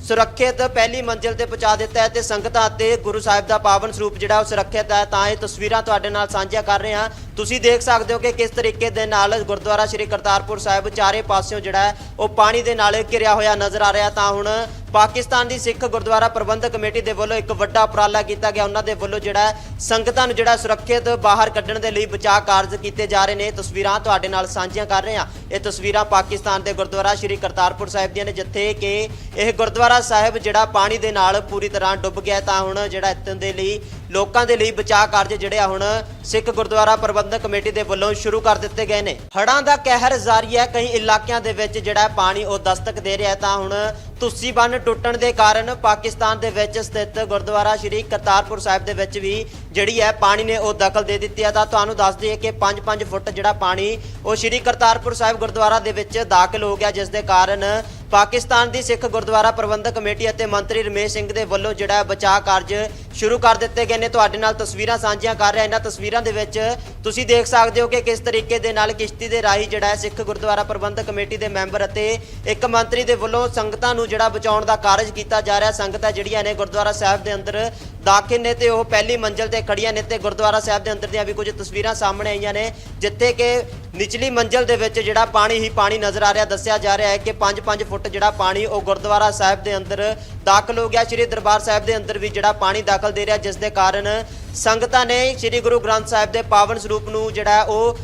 ਸੁਰੱਖਿਅਤ ਪਹਿਲੀ ਮੰਜ਼ਿਲ ਤੇ ਪਹੁੰਚਾ ਦਿੱਤਾ ਹੈ ਤੇ ਸੰਗਤਾਂ ਅਤੇ ਗੁਰੂ ਸਾਹਿਬ ਦਾ ਪਾਵਨ ਸਰੂਪ ਜਿਹੜਾ ਉਹ ਸੁਰੱਖਿਅਤ ਹੈ, ਤਾਂ ਇਹ ਤਸਵੀਰਾਂ ਤੁਹਾਡੇ ਨਾਲ ਸਾਂਝੀਆਂ ਕਰ ਰਹੇ ਹਾਂ। ਤੁਸੀਂ ਦੇਖ ਸਕਦੇ ਹੋ ਕਿ ਕਿਸ ਤਰੀਕੇ ਦੇ ਨਾਲ ਗੁਰਦੁਆਰਾ ਸ੍ਰੀ ਕਰਤਾਰਪੁਰ ਸਾਹਿਬ ਚਾਰੇ ਪਾਸਿਓਂ ਜਿਹੜਾ ਹੈ, ਉਹ ਪਾਣੀ ਦੇ ਨਾਲ ਘਿਰਿਆ ਹੋਇਆ ਨਜ਼ਰ ਆ ਰਿਹਾ, ਤਾਂ ਹੁਣ ਪਾਕਿਸਤਾਨ ਦੀ ਸਿੱਖ ਗੁਰਦੁਆਰਾ ਪ੍ਰਬੰਧਕ ਕਮੇਟੀ ਦੇ ਵੱਲੋਂ ਇੱਕ ਵੱਡਾ ਉਪਰਾਲਾ ਕੀਤਾ ਗਿਆ। ਉਹਨਾਂ ਦੇ ਵੱਲੋਂ ਜਿਹੜਾ ਸੰਗਤਾਂ ਨੂੰ ਜਿਹੜਾ ਸੁਰੱਖਿਅਤ ਬਾਹਰ ਕੱਢਣ ਦੇ ਲਈ ਬਚਾਅ ਕਾਰਜ ਕੀਤੇ ਜਾ ਰਹੇ ਨੇ। ਤਸਵੀਰਾਂ ਤੁਹਾਡੇ ਨਾਲ ਸਾਂਝੀਆਂ ਕਰ ਰਹੇ ਹਾਂ। ਇਹ ਤਸਵੀਰਾਂ ਪਾਕਿਸਤਾਨ ਦੇ ਗੁਰਦੁਆਰਾ ਸ੍ਰੀ ਕਰਤਾਰਪੁਰ ਸਾਹਿਬ ਦੀਆਂ ਨੇ, ਜਿੱਥੇ ਕਿ ਇਹ ਗੁਰਦੁਆਰਾ ਸਾਹਿਬ ਜਿਹੜਾ ਪਾਣੀ ਦੇ ਨਾਲ ਪੂਰੀ ਤਰ੍ਹਾਂ ਡੁੱਬ ਗਿਆ ਤਾਂ ਹੁਣ ਜਿਹੜਾ ਇੱਥੋਂ ਦੇ ਲਈ ਲੋਕਾਂ ਦੇ ਲਈ ਬਚਾਅ ਕਾਰਜ ਜਿਹੜੇ ਆ ਹੁਣ ਸਿੱਖ ਗੁਰਦੁਆਰਾ ਪ੍ਰਬੰਧਕ ਕਮੇਟੀ ਦੇ ਵੱਲੋਂ ਸ਼ੁਰੂ ਕਰ ਦਿੱਤੇ ਗਏ ਨੇ। ਹੜਾਂ ਦਾ ਕਹਿਰ ਜਾਰੀ ਹੈ। ਕਈ ਇਲਾਕਿਆਂ ਦੇ ਵਿੱਚ ਜਿਹੜਾ ਪਾਣੀ ਉਹ ਦਸਤਕ ਦੇ ਰਿਹਾ ਤਾਂ ਹੁਣ ਤੁਸੀਂ ਬੰਨ ਟੁੱਟਣ ਦੇ ਕਾਰਨ ਪਾਕਿਸਤਾਨ ਦੇ ਵਿੱਚ ਸਥਿਤ ਗੁਰਦੁਆਰਾ ਸ਼੍ਰੀ ਕਰਤਾਰਪੁਰ ਸਾਹਿਬ ਦੇ ਵਿੱਚ ਵੀ ਜਿਹੜੀ ਹੈ ਪਾਣੀ ਨੇ ਉਹ ਦਖਲ ਦੇ ਦਿੱਤੀ ਹੈ। ਤਾਂ ਤੁਹਾਨੂੰ ਦੱਸ ਦਈਏ ਕਿ 5-5 ਫੁੱਟ ਜਿਹੜਾ ਪਾਣੀ ਉਹ ਸ਼੍ਰੀ ਕਰਤਾਰਪੁਰ ਸਾਹਿਬ ਗੁਰਦੁਆਰਾ ਦੇ ਵਿੱਚ ਦਾਖਲ ਹੋ ਗਿਆ, ਜਿਸ ਦੇ ਕਾਰਨ ਪਾਕਿਸਤਾਨ ਦੀ ਸਿੱਖ ਗੁਰਦੁਆਰਾ ਪ੍ਰਬੰਧਕ ਕਮੇਟੀ ਅਤੇ ਮੰਤਰੀ ਰਮੇਸ਼ ਸਿੰਘ ਦੇ ਵੱਲੋਂ ਜਿਹੜਾ ਬਚਾਅ ਕਾਰਜ ਸ਼ੁਰੂ ਕਰ ਦਿੱਤੇ ਗਏ ਨੇ। ਤੁਹਾਡੇ ਨਾਲ ਤਸਵੀਰਾਂ ਸਾਂਝੀਆਂ ਕਰ ਰਿਹਾ। ਇਹਨਾਂ ਤਸਵੀਰਾਂ ਦੇ ਵਿੱਚ ਤੁਸੀਂ ਦੇਖ ਸਕਦੇ ਹੋ ਕਿ ਕਿਸ ਤਰੀਕੇ ਦੇ ਨਾਲ ਕਿਸ਼ਤੀ ਦੇ ਰਾਹੀਂ ਜਿਹੜਾ ਹੈ ਸਿੱਖ ਗੁਰਦੁਆਰਾ ਪ੍ਰਬੰਧਕ ਕਮੇਟੀ ਦੇ ਮੈਂਬਰ ਅਤੇ ਇੱਕ ਮੰਤਰੀ ਦੇ ਵੱਲੋਂ ਸੰਗਤਾਂ ਨੂੰ ਜਿਹੜਾ ਬਚਾਉਣ ਦਾ ਕਾਰਜ ਕੀਤਾ ਜਾ ਰਿਹਾ। ਸੰਗਤਾਂ ਜਿਹੜੀਆਂ ਨੇ ਗੁਰਦੁਆਰਾ ਸਾਹਿਬ ਦੇ ਅੰਦਰ ਦਾਖਲ ਨੇ ਤੇ ਉਹ ਪਹਿਲੀ ਮੰਜ਼ਲ ਤੇ ਖੜੀਆਂ ਨੇ ਤੇ ਗੁਰਦੁਆਰਾ ਸਾਹਿਬ ਦੇ ਅੰਦਰ ਦੀਆਂ ਵੀ ਕੁਝ ਤਸਵੀਰਾਂ ਸਾਹਮਣੇ ਆਈਆਂ ਨੇ, ਜਿੱਥੇ ਕਿ ਨਿਚਲੀ ਮੰਜ਼ਲ ਦੇ ਵਿੱਚ ਜਿਹੜਾ ਪਾਣੀ ਹੀ ਪਾਣੀ ਨਜ਼ਰ ਆ ਰਿਹਾ, ਦੱਸਿਆ ਜਾ ਰਿਹਾ ਹੈ ਕਿ 5-5 ਫੁੱਟ ਜਿਹੜਾ ਪਾਣੀ ਉਹ ਗੁਰਦੁਆਰਾ ਸਾਹਿਬ ਦੇ ਅੰਦਰ ਦਾਖਲ ਹੋ ਗਿਆ। ਸ੍ਰੀ ਦਰਬਾਰ ਸਾਹਿਬ ਦੇ ਅੰਦਰ ਵੀ ਜਿਹੜਾ ਪਾਣੀ ਦਾਖਲ ਦੇ ਰਿਹਾ, ਜਿਸ ਦੇ ਕਾਰਨ ਸੰਗਤਾਂ ਨੇ ਸ੍ਰੀ ਗੁਰੂ ਗ੍ਰੰਥ ਸਾਹਿਬ ਦੇ ਪਾਵਨ ਸਰੂਪ ਨੂੰ ਜਿਹੜਾ ਉਹ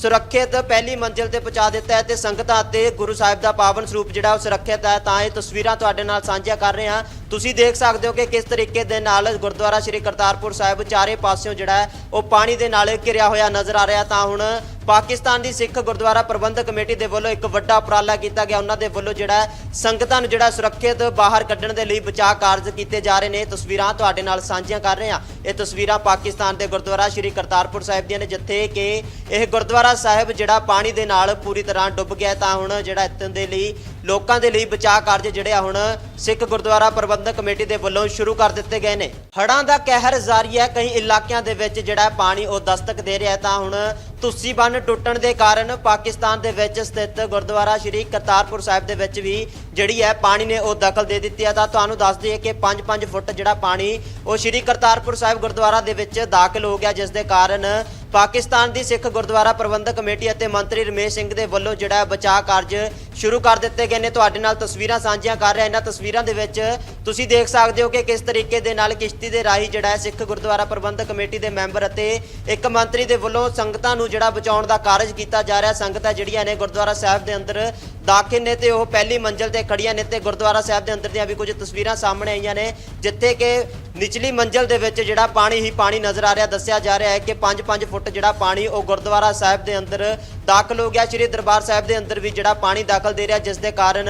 ਸੁਰੱਖਿਅਤ ਪਹਿਲੀ ਮੰਜ਼ਿਲ ਤੇ ਪਹੁੰਚਾ ਦਿੱਤਾ ਹੈ ਤੇ ਸੰਗਤਾਂ ਅਤੇ ਗੁਰੂ ਸਾਹਿਬ ਦਾ ਪਾਵਨ ਸਰੂਪ ਜਿਹੜਾ ਉਹ ਸੁਰੱਖਿਅਤ ਹੈ। ਤਾਂ ਇਹ ਤਸਵੀਰਾਂ ਤੁਹਾਡੇ ਨਾਲ ਸਾਂਝੀਆਂ ਕਰ ਰਹੇ ਹਾਂ। ਤੁਸੀਂ ਦੇਖ ਸਕਦੇ ਹੋ ਕਿ ਕਿਸ ਤਰੀਕੇ ਦੇ ਨਾਲ ਗੁਰਦੁਆਰਾ ਸ੍ਰੀ ਕਰਤਾਰਪੁਰ ਸਾਹਿਬ ਚਾਰੇ ਪਾਸਿਓਂ ਜਿਹੜਾ ਉਹ ਪਾਣੀ ਦੇ ਨਾਲ ਘਿਰਿਆ ਹੋਇਆ ਨਜ਼ਰ ਆ ਰਿਹਾ। ਤਾਂ ਹੁਣ ਪਾਕਿਸਤਾਨ ਦੀ ਸਿੱਖ ਗੁਰਦੁਆਰਾ ਪ੍ਰਬੰਧਕ ਕਮੇਟੀ ਦੇ ਵੱਲੋਂ ਇੱਕ ਵੱਡਾ ਉਪਰਾਲਾ ਕੀਤਾ ਗਿਆ। ਉਹਨਾਂ ਦੇ ਵੱਲੋਂ ਜਿਹੜਾ ਸੰਗਤਾਂ ਨੂੰ ਜਿਹੜਾ ਸੁਰੱਖਿਅਤ ਬਾਹਰ ਕੱਢਣ ਦੇ ਲਈ ਬਚਾਅ ਕਾਰਜ ਕੀਤੇ ਜਾ ਰਹੇ ਨੇ। ਤਸਵੀਰਾਂ ਤੁਹਾਡੇ ਨਾਲ ਸਾਂਝੀਆਂ ਕਰ ਰਹੇ ਹਾਂ। ਇਹ ਤਸਵੀਰਾਂ ਪਾਕਿਸਤਾਨ ਦੇ ਗੁਰਦੁਆਰਾ ਸ੍ਰੀ ਕਰਤਾਰਪੁਰ ਸਾਹਿਬ ਦੀਆਂ ਨੇ, ਜਿੱਥੇ ਕਿ ਇਹ ਗੁਰਦੁਆਰਾ ਸਾਹਿਬ ਜਿਹੜਾ ਪਾਣੀ ਦੇ ਨਾਲ ਪੂਰੀ ਤਰ੍ਹਾਂ ਡੁੱਬ ਗਿਆ ਤਾਂ ਹੁਣ ਜਿਹੜਾ ਇੱਥੋਂ ਦੇ ਲਈ ਲੋਕਾਂ ਦੇ ਲਈ ਬਚਾਅ ਕਾਰਜ ਜਿਹੜੇ ਆ ਹੁਣ ਸਿੱਖ ਗੁਰਦੁਆਰਾ ਪ੍ਰਬੰਧਕ ਕਮੇਟੀ ਦੇ ਵੱਲੋਂ ਸ਼ੁਰੂ ਕਰ ਦਿੱਤੇ ਗਏ ਨੇ। ਹੜ੍ਹਾਂ ਦਾ ਕਹਿਰ ਜਾਰੀ ਹੈ, ਕਈ ਇਲਾਕਿਆਂ ਦੇ ਵਿੱਚ ਜਿਹੜਾ ਪਾਣੀ ਉਹ ਦਸਤਕ ਦੇ ਰਿਹਾ ਤਾਂ ਹੁਣ ਤੁਸੀਂ ਬੰਨ ਟੁੱਟਣ ਦੇ ਕਾਰਨ ਪਾਕਿਸਤਾਨ ਦੇ ਵਿੱਚ ਸਥਿਤ ਗੁਰਦੁਆਰਾ ਸ਼੍ਰੀ ਕਰਤਾਰਪੁਰ ਸਾਹਿਬ ਦੇ ਵਿੱਚ ਵੀ ਜਿਹੜੀ ਹੈ ਪਾਣੀ ਨੇ ਉਹ ਦਖਲ ਦੇ ਦਿੱਤੀ ਹੈ। ਤਾਂ ਤੁਹਾਨੂੰ ਦੱਸ ਦਈਏ ਕਿ 5-5 ਫੁੱਟ ਜਿਹੜਾ ਪਾਣੀ ਉਹ ਸ਼੍ਰੀ ਕਰਤਾਰਪੁਰ ਸਾਹਿਬ ਗੁਰਦੁਆਰਾ ਦੇ ਵਿੱਚ ਦਾਖਲ ਹੋ ਗਿਆ, ਜਿਸ ਦੇ ਕਾਰਨ ਪਾਕਿਸਤਾਨ ਦੀ ਸਿੱਖ ਗੁਰਦੁਆਰਾ ਪ੍ਰਬੰਧਕ ਕਮੇਟੀ ਅਤੇ ਮੰਤਰੀ ਰਮੇਸ਼ ਸਿੰਘ ਦੇ ਵੱਲੋਂ ਜਿਹੜਾ ਬਚਾਅ ਕਾਰਜ ਸ਼ੁਰੂ ਕਰ ਦਿੱਤੇ ਗਏ ਨੇ। ਤੁਹਾਡੇ ਨਾਲ ਤਸਵੀਰਾਂ ਸਾਂਝੀਆਂ ਕਰ ਰਿਹਾ ਇਹਨਾਂ ਤਸਵੀਰਾਂ ਦੇ ਵਿੱਚ ਤੁਸੀਂ ਦੇਖ ਸਕਦੇ ਹੋ ਕਿ ਕਿਸ ਤਰੀਕੇ ਦੇ ਨਾਲ ਕਿਸ਼ਤੀ ਦੇ ਰਾਹੀਂ ਜਿਹੜਾ ਸਿੱਖ ਗੁਰਦੁਆਰਾ ਪ੍ਰਬੰਧਕ ਕਮੇਟੀ ਦੇ ਮੈਂਬਰ ਅਤੇ ਇੱਕ ਮੰਤਰੀ ਦੇ ਵੱਲੋਂ ਸੰਗਤਾਂ ਨੂੰ ਜਿਹੜਾ ਬਚਾਉਣ ਦਾ ਕਾਰਜ ਕੀਤਾ ਜਾ ਰਿਹਾ। ਸੰਗਤਾਂ ਜਿਹੜੀਆਂ ਨੇ ਗੁਰਦੁਆਰਾ ਸਾਹਿਬ ਦੇ ਅੰਦਰ ਦਾਖਲ ਨੇ ਤੇ ਉਹ ਪਹਿਲੀ ਮੰਜ਼ਲ ਤੇ ਖੜੀਆਂ ਨੇ ਤੇ ਗੁਰਦੁਆਰਾ ਸਾਹਿਬ ਦੇ ਅੰਦਰ ਦੀਆਂ ਵੀ ਕੁਝ ਤਸਵੀਰਾਂ ਸਾਹਮਣੇ ਆਈਆਂ ਨੇ, ਜਿੱਥੇ ਕਿ ਨਿਚਲੀ ਮੰਜ਼ਲ ਦੇ ਵਿੱਚ ਜਿਹੜਾ ਪਾਣੀ ਹੀ ਪਾਣੀ ਨਜ਼ਰ ਆ ਰਿਹਾ, ਦੱਸਿਆ ਜਾ ਰਿਹਾ ਹੈ ਕਿ 5-5 ਫੁੱਟ ਜਿਹੜਾ ਪਾਣੀ ਉਹ ਗੁਰਦੁਆਰਾ ਸਾਹਿਬ ਦੇ ਅੰਦਰ ਦਾਖਲ ਹੋ ਗਿਆ। ਸ੍ਰੀ ਦਰਬਾਰ ਸਾਹਿਬ ਦੇ ਅੰਦਰ ਵੀ ਜਿਹੜਾ ਪਾਣੀ ਦਾਖਲ ਦੇ ਰਿਹਾ, ਜਿਸ ਦੇ ਕਾਰਨ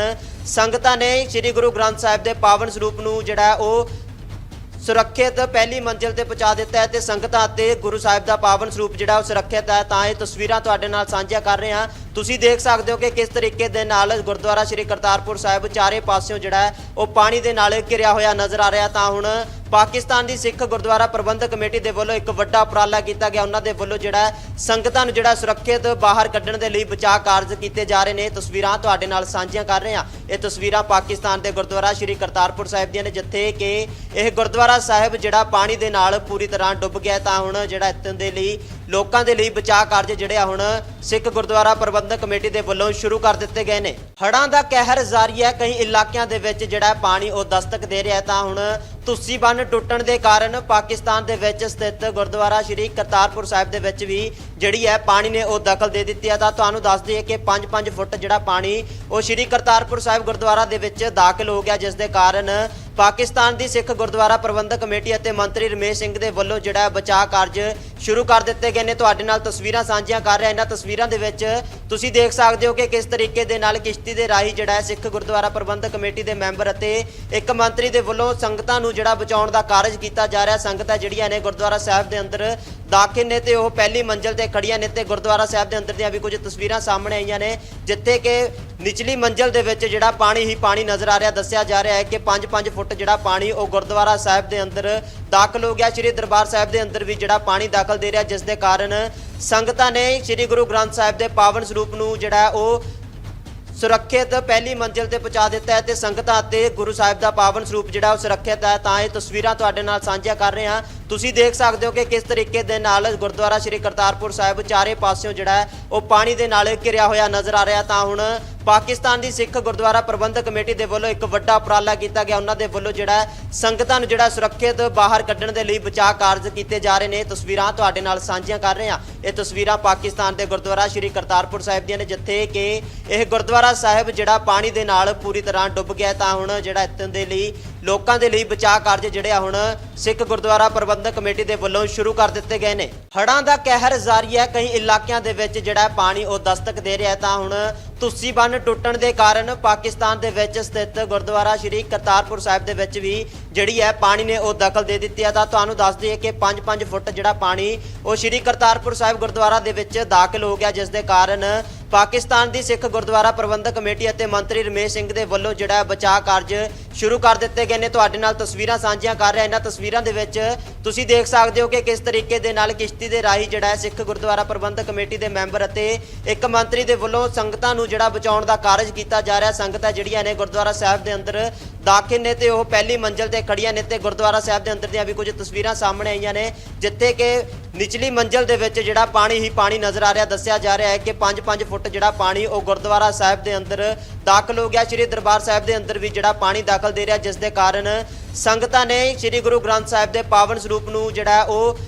ਸੰਗਤਾਂ ਨੇ ਸ੍ਰੀ ਗੁਰੂ ਗ੍ਰੰਥ ਸਾਹਿਬ ਦੇ ਪਾਵਨ ਸਰੂਪ ਨੂੰ ਜਿਹੜਾ ਉਹ ਸੁਰੱਖਿਅਤ ਪਹਿਲੀ ਮੰਜ਼ਿਲ ਤੇ ਪਹੁੰਚਾ ਦਿੱਤਾ ਹੈ ਤੇ ਸੰਗਤਾਂ ਅਤੇ ਗੁਰੂ ਸਾਹਿਬ ਦਾ ਪਾਵਨ ਸਰੂਪ ਜਿਹੜਾ ਉਹ ਸੁਰੱਖਿਅਤ ਹੈ। ਤਾਂ ਇਹ ਤਸਵੀਰਾਂ ਤੁਹਾਡੇ ਨਾਲ ਸਾਂਝੀਆਂ ਕਰ ਰਹੇ ਹਾਂ। ਤੁਸੀਂ ਦੇਖ ਸਕਦੇ ਹੋ ਕਿ ਕਿਸ ਤਰੀਕੇ ਦੇ ਨਾਲ ਗੁਰਦੁਆਰਾ ਸ੍ਰੀ ਕਰਤਾਰਪੁਰ ਸਾਹਿਬ ਚਾਰੇ ਪਾਸਿਓਂ ਜਿਹੜਾ ਹੈ, ਉਹ ਪਾਣੀ ਦੇ ਨਾਲ ਘਿਰਿਆ ਹੋਇਆ ਨਜ਼ਰ ਆ ਰਿਹਾ। ਤਾਂ ਹੁਣ ਪਾਕਿਸਤਾਨ ਦੀ ਸਿੱਖ ਗੁਰਦੁਆਰਾ ਪ੍ਰਬੰਧਕ ਕਮੇਟੀ ਦੇ ਵੱਲੋਂ ਇੱਕ ਵੱਡਾ ਉਪਰਾਲਾ ਕੀਤਾ ਗਿਆ। ਉਹਨਾਂ ਦੇ ਵੱਲੋਂ ਜਿਹੜਾ ਸੰਗਤਾਂ ਨੂੰ ਜਿਹੜਾ ਸੁਰੱਖਿਅਤ ਬਾਹਰ ਕੱਢਣ ਦੇ ਲਈ ਬਚਾਅ ਕਾਰਜ ਕੀਤੇ ਜਾ ਰਹੇ ਨੇ। ਤਸਵੀਰਾਂ ਤੁਹਾਡੇ ਨਾਲ ਸਾਂਝੀਆਂ ਕਰ ਰਹੇ ਹਾਂ। ਇਹ ਤਸਵੀਰਾਂ ਪਾਕਿਸਤਾਨ ਦੇ ਗੁਰਦੁਆਰਾ ਸ੍ਰੀ ਕਰਤਾਰਪੁਰ ਸਾਹਿਬ ਦੀਆਂ ਨੇ, ਜਿੱਥੇ ਕਿ ਇਹ ਗੁਰਦੁਆਰਾ ਸਾਹਿਬ ਜਿਹੜਾ ਪਾਣੀ ਦੇ ਨਾਲ ਪੂਰੀ ਤਰ੍ਹਾਂ ਡੁੱਬ ਗਿਆ ਤਾਂ ਹੁਣ ਜਿਹੜਾ ਇੱਥੋਂ ਦੇ ਲਈ ਲੋਕਾਂ ਦੇ ਲਈ ਬਚਾਅ ਕਾਰਜ ਜਿਹੜੇ ਆ ਹੁਣ ਸਿੱਖ ਗੁਰਦੁਆਰਾ ਪ੍ਰਬੰਧਕ ਕਮੇਟੀ ਦੇ ਵੱਲੋਂ ਸ਼ੁਰੂ ਕਰ ਦਿੱਤੇ ਗਏ ਨੇ। ਹੜਾਂ ਦਾ ਕਹਿਰ ਜਾਰੀ ਹੈ, ਕਈ ਇਲਾਕਿਆਂ ਦੇ ਵਿੱਚ ਜਿਹੜਾ ਪਾਣੀ ਉਹ ਦਸਤਕ ਦੇ ਰਿਹਾ ਤਾਂ ਹੁਣ ਤੁਸੀ ਬੰਨ ਟੁੱਟਣ ਦੇ ਕਾਰਨ ਪਾਕਿਸਤਾਨ ਦੇ ਵਿੱਚ ਸਥਿਤ ਗੁਰਦੁਆਰਾ ਸ੍ਰੀ ਕਰਤਾਰਪੁਰ ਸਾਹਿਬ ਦੇ ਵਿੱਚ ਵੀ ਜਿਹੜੀ ਹੈ ਪਾਣੀ ਨੇ ਉਹ ਦਖਲ ਦੇ ਦਿੱਤੀ ਹੈ। ਤਾਂ ਤੁਹਾਨੂੰ ਦੱਸ ਦਈਏ ਕਿ 5-5 ਫੁੱਟ ਜਿਹੜਾ ਪਾਣੀ ਉਹ ਸ੍ਰੀ ਕਰਤਾਰਪੁਰ ਸਾਹਿਬ ਗੁਰਦੁਆਰਾ ਦੇ ਵਿੱਚ ਦਾਖਲ ਹੋ ਗਿਆ, ਜਿਸ ਦੇ ਕਾਰਨ ਪਾਕਿਸਤਾਨ ਦੀ ਸਿੱਖ ਗੁਰਦੁਆਰਾ ਪ੍ਰਬੰਧਕ ਕਮੇਟੀ ਅਤੇ ਮੰਤਰੀ ਰਮੇਸ਼ ਸਿੰਘ ਦੇ ਵੱਲੋਂ ਜਿਹੜਾ ਬਚਾਅ ਕਾਰਜ ਸ਼ੁਰੂ ਕਰ ਦਿੱਤੇ ਗਏ ਨੇ। ਤੁਹਾਡੇ ਨਾਲ ਤਸਵੀਰਾਂ ਸਾਂਝੀਆਂ ਕਰ ਰਿਹਾ। ਇਹਨਾਂ ਤਸਵੀਰਾਂ ਦੇ ਵਿੱਚ ਤੁਸੀਂ ਦੇਖ ਸਕਦੇ ਹੋ ਕਿ ਕਿਸ ਤਰੀਕੇ ਦੇ ਨਾਲ ਕਿਸ਼ਤੀ ਦੇ ਰਾਹੀਂ ਜਿਹੜਾ ਹੈ ਸਿੱਖ ਗੁਰਦੁਆਰਾ ਪ੍ਰਬੰਧਕ ਕਮੇਟੀ ਦੇ ਮੈਂਬਰ ਅਤੇ ਇੱਕ ਮੰਤਰੀ ਦੇ ਵੱਲੋਂ ਸੰਗਤਾਂ ਨੂੰ ਜਿਹੜਾ ਬਚਾਉਣ ਦਾ ਕਾਰਜ ਕੀਤਾ ਜਾ ਰਿਹਾ, ਸੰਗਤਾਂ ਜਿਹੜੀਆਂ ਨੇ ਗੁਰਦੁਆਰਾ ਸਾਹਿਬ ਦੇ ਅੰਦਰ ਦਾਖਲ ਨੇ ਤੇ ਉਹ ਪਹਿਲੀ ਮੰਜ਼ਲ ਤੇ ਖੜੀਆਂ ਨੇ ਤੇ ਗੁਰਦੁਆਰਾ ਸਾਹਿਬ ਦੇ ਅੰਦਰ ਦੀਆਂ ਵੀ ਕੁਝ ਤਸਵੀਰਾਂ ਸਾਹਮਣੇ ਆਈਆਂ ਨੇ, ਜਿੱਥੇ ਕਿ ਨਿਚਲੀ ਮੰਜ਼ਲ ਦੇ ਵਿੱਚ ਜਿਹੜਾ ਪਾਣੀ ਹੀ ਪਾਣੀ ਨਜ਼ਰ ਆ ਰਿਹਾ, ਦੱਸਿਆ ਜਾ ਰਿਹਾ ਹੈ ਕਿ 5-5 ਫੁੱਟ ਜਿਹੜਾ ਪਾਣੀ ਉਹ ਗੁਰਦੁਆਰਾ ਸਾਹਿਬ ਦੇ ਅੰਦਰ ਦਾਖਲ ਹੋ ਗਿਆ। ਸ੍ਰੀ ਦਰਬਾਰ ਸਾਹਿਬ ਦੇ ਅੰਦਰ ਵੀ ਜਿਹੜਾ ਪਾਣੀ ਦਾਖਲ ਦੇ ਰਿਹਾ, ਜਿਸ ਦੇ ਕਾਰਨ ਸੰਗਤਾਂ ਨੇ ਸ੍ਰੀ ਗੁਰੂ ਗ੍ਰੰਥ ਸਾਹਿਬ ਦੇ ਪਾਵਨ ਸਰੂਪ ਨੂੰ ਜਿਹੜਾ ਉਹ ਸੁਰੱਖਿਅਤ ਪਹਿਲੀ ਮੰਜ਼ਿਲ ਤੇ ਪਹੁੰਚਾ ਦਿੱਤਾ ਹੈ ਤੇ ਸੰਗਤਾਂ ਅਤੇ ਗੁਰੂ ਸਾਹਿਬ ਦਾ ਪਾਵਨ ਸਰੂਪ ਜਿਹੜਾ ਉਹ ਸੁਰੱਖਿਅਤ ਹੈ, ਤਾਂ ਇਹ ਤਸਵੀਰਾਂ ਤੁਹਾਡੇ ਨਾਲ ਸਾਂਝੀਆਂ ਕਰ ਰਹੇ ਹਾਂ। ਤੁਸੀਂ ਦੇਖ ਸਕਦੇ ਹੋ ਕਿ ਕਿਸ ਤਰੀਕੇ ਦੇ ਨਾਲ ਗੁਰਦੁਆਰਾ ਸ੍ਰੀ ਕਰਤਾਰਪੁਰ ਸਾਹਿਬ ਚਾਰੇ ਪਾਸਿਓਂ ਜਿਹੜਾ ਹੈ, ਉਹ ਪਾਣੀ ਦੇ ਨਾਲ ਘਿਰਿਆ ਹੋਇਆ ਨਜ਼ਰ ਆ ਰਿਹਾ। ਤਾਂ ਹੁਣ ਪਾਕਿਸਤਾਨ ਦੀ ਸਿੱਖ ਗੁਰਦੁਆਰਾ ਪ੍ਰਬੰਧਕ ਕਮੇਟੀ ਦੇ ਵੱਲੋਂ ਇੱਕ ਵੱਡਾ ਉਪਰਾਲਾ ਕੀਤਾ ਗਿਆ। ਉਹਨਾਂ ਦੇ ਵੱਲੋਂ ਜਿਹੜਾ ਸੰਗਤਾਂ ਨੂੰ ਜਿਹੜਾ ਸੁਰੱਖਿਅਤ ਬਾਹਰ ਕੱਢਣ ਦੇ ਲਈ ਬਚਾਅ ਕਾਰਜ ਕੀਤੇ ਜਾ ਰਹੇ ਨੇ। ਤਸਵੀਰਾਂ ਤੁਹਾਡੇ ਨਾਲ ਸਾਂਝੀਆਂ ਕਰ ਰਹੇ ਹਾਂ। ਇਹ ਤਸਵੀਰਾਂ ਪਾਕਿਸਤਾਨ ਦੇ ਗੁਰਦੁਆਰਾ ਸ੍ਰੀ ਕਰਤਾਰਪੁਰ ਸਾਹਿਬ ਦੀਆਂ ਨੇ, ਜਿੱਥੇ ਕਿ ਇਹ ਗੁਰਦੁਆਰਾ ਸਾਹਿਬ ਜਿਹੜਾ ਪਾਣੀ ਦੇ ਨਾਲ ਪੂਰੀ ਤਰ੍ਹਾਂ ਡੁੱਬ ਗਿਆ ਤਾਂ ਹੁਣ ਜਿਹੜਾ ਇੱਥੋਂ ਦੇ ਲਈ ਲੋਕਾਂ ਦੇ ਲਈ ਬਚਾਅ ਕਾਰਜ ਜਿਹੜੇ ਆ ਹੁਣ ਸਿੱਖ ਗੁਰਦੁਆਰਾ ਪ੍ਰਬੰਧਕ ਕਮੇਟੀ ਦੇ ਵੱਲੋਂ ਸ਼ੁਰੂ ਕਰ ਦਿੱਤੇ ਗਏ ਨੇ। ਹੜ੍ਹਾਂ ਦਾ ਕਹਿਰ ਜਾਰੀ ਹੈ, ਕਈ ਇਲਾਕਿਆਂ ਦੇ ਵਿੱਚ ਜਿਹੜਾ ਪਾਣੀ ਉਹ ਦਸਤਕ ਦੇ ਰਿਹਾ ਤਾਂ ਹੁਣ ਤੁਸੀਂ ਬੰਨ ਟੁੱਟਣ ਦੇ ਕਾਰਨ ਪਾਕਿਸਤਾਨ ਦੇ ਵਿੱਚ ਸਥਿਤ ਗੁਰਦੁਆਰਾ ਸ੍ਰੀ ਕਰਤਾਰਪੁਰ ਸਾਹਿਬ ਦੇ ਵਿੱਚ ਵੀ ਜਿਹੜੀ ਹੈ ਪਾਣੀ ਨੇ ਉਹ ਦਖਲ ਦੇ ਦਿੱਤੀ ਹੈ। ਤਾਂ ਤੁਹਾਨੂੰ ਦੱਸ ਦਈਏ ਕਿ 5-5 ਫੁੱਟ ਜਿਹੜਾ ਪਾਣੀ ਉਹ ਸ੍ਰੀ ਕਰਤਾਰਪੁਰ ਸਾਹਿਬ ਗੁਰਦੁਆਰਾ ਦੇ ਵਿੱਚ ਦਾਖਲ ਹੋ ਗਿਆ ਜਿਸ ਦੇ ਕਾਰਨ ਪਾਕਿਸਤਾਨ ਦੀ ਸਿੱਖ ਗੁਰਦੁਆਰਾ ਪ੍ਰਬੰਧਕ ਕਮੇਟੀ ਅਤੇ ਮੰਤਰੀ ਰਮੇਸ਼ ਸਿੰਘ ਦੇ ਵੱਲੋਂ ਜਿਹੜਾ ਬਚਾਅ ਕਾਰਜ ਸ਼ੁਰੂ ਕਰ ਦਿੱਤੇ ਗਏ ਨੇ। ਤੁਹਾਡੇ ਨਾਲ ਤਸਵੀਰਾਂ ਸਾਂਝੀਆਂ ਕਰ ਰਿਹਾ। ਇਹਨਾਂ ਤਸਵੀਰਾਂ ਦੇ ਵਿੱਚ ਤੁਸੀਂ ਦੇਖ ਸਕਦੇ ਹੋ ਕਿ ਕਿਸ ਤਰੀਕੇ ਦੇ ਨਾਲ ਕਿਸ਼ਤੀ ਦੇ ਰਾਹੀਂ ਜਿਹੜਾ ਹੈ ਸਿੱਖ ਗੁਰਦੁਆਰਾ ਪ੍ਰਬੰਧਕ ਕਮੇਟੀ ਦੇ ਮੈਂਬਰ ਅਤੇ ਇੱਕ ਮੰਤਰੀ ਦੇ ਵੱਲੋਂ ਸੰਗਤਾਂ ਨੂੰ ਜਿਹੜਾ ਬਚਾਉਣ ਦਾ ਕਾਰਜ ਕੀਤਾ ਜਾ ਰਿਹਾ। ਸੰਗਤਾਂ ਜਿਹੜੀਆਂ ਨੇ ਗੁਰਦੁਆਰਾ ਸਾਹਿਬ ਦੇ ਅੰਦਰ ਦਾਖਲ ਨੇ ਤੇ ਉਹ ਪਹਿਲੀ ਮੰਜ਼ਲ ਤੇ ਖੜੀਆਂ ਨੇ ਤੇ ਗੁਰਦੁਆਰਾ ਸਾਹਿਬ ਦੇ ਅੰਦਰ ਦੀਆਂ ਵੀ ਕੁਝ ਤਸਵੀਰਾਂ ਸਾਹਮਣੇ ਆਈਆਂ ਨੇ, ਜਿੱਥੇ ਕਿ ਨਿਚਲੀ ਮੰਜ਼ਲ ਦੇ ਵਿੱਚ ਜਿਹੜਾ ਪਾਣੀ ਹੀ ਪਾਣੀ ਨਜ਼ਰ ਆ ਰਿਹਾ, ਦੱਸਿਆ ਜਾ ਰਿਹਾ ਹੈ ਕਿ 5-5 ਫੁੱਟ ਜਿਹੜਾ ਪਾਣੀ ਉਹ ਗੁਰਦੁਆਰਾ ਸਾਹਿਬ ਦੇ ਅੰਦਰ ਦਾਖਲ ਹੋ ਗਿਆ। ਸ੍ਰੀ ਦਰਬਾਰ ਸਾਹਿਬ ਦੇ ਅੰਦਰ ਵੀ ਜਿਹੜਾ ਪਾਣੀ ਦਾਖਲ ਦੇ ਰਿਹਾ, ਜਿਸ ਦੇ ਕਾਰਨ ਸੰਗਤਾਂ ਨੇ ਸ੍ਰੀ ਗੁਰੂ ਗ੍ਰੰਥ ਸਾਹਿਬ ਦੇ ਪਾਵਨ ਸਰੂਪ ਨੂੰ ਜਿਹੜਾ ਉਹ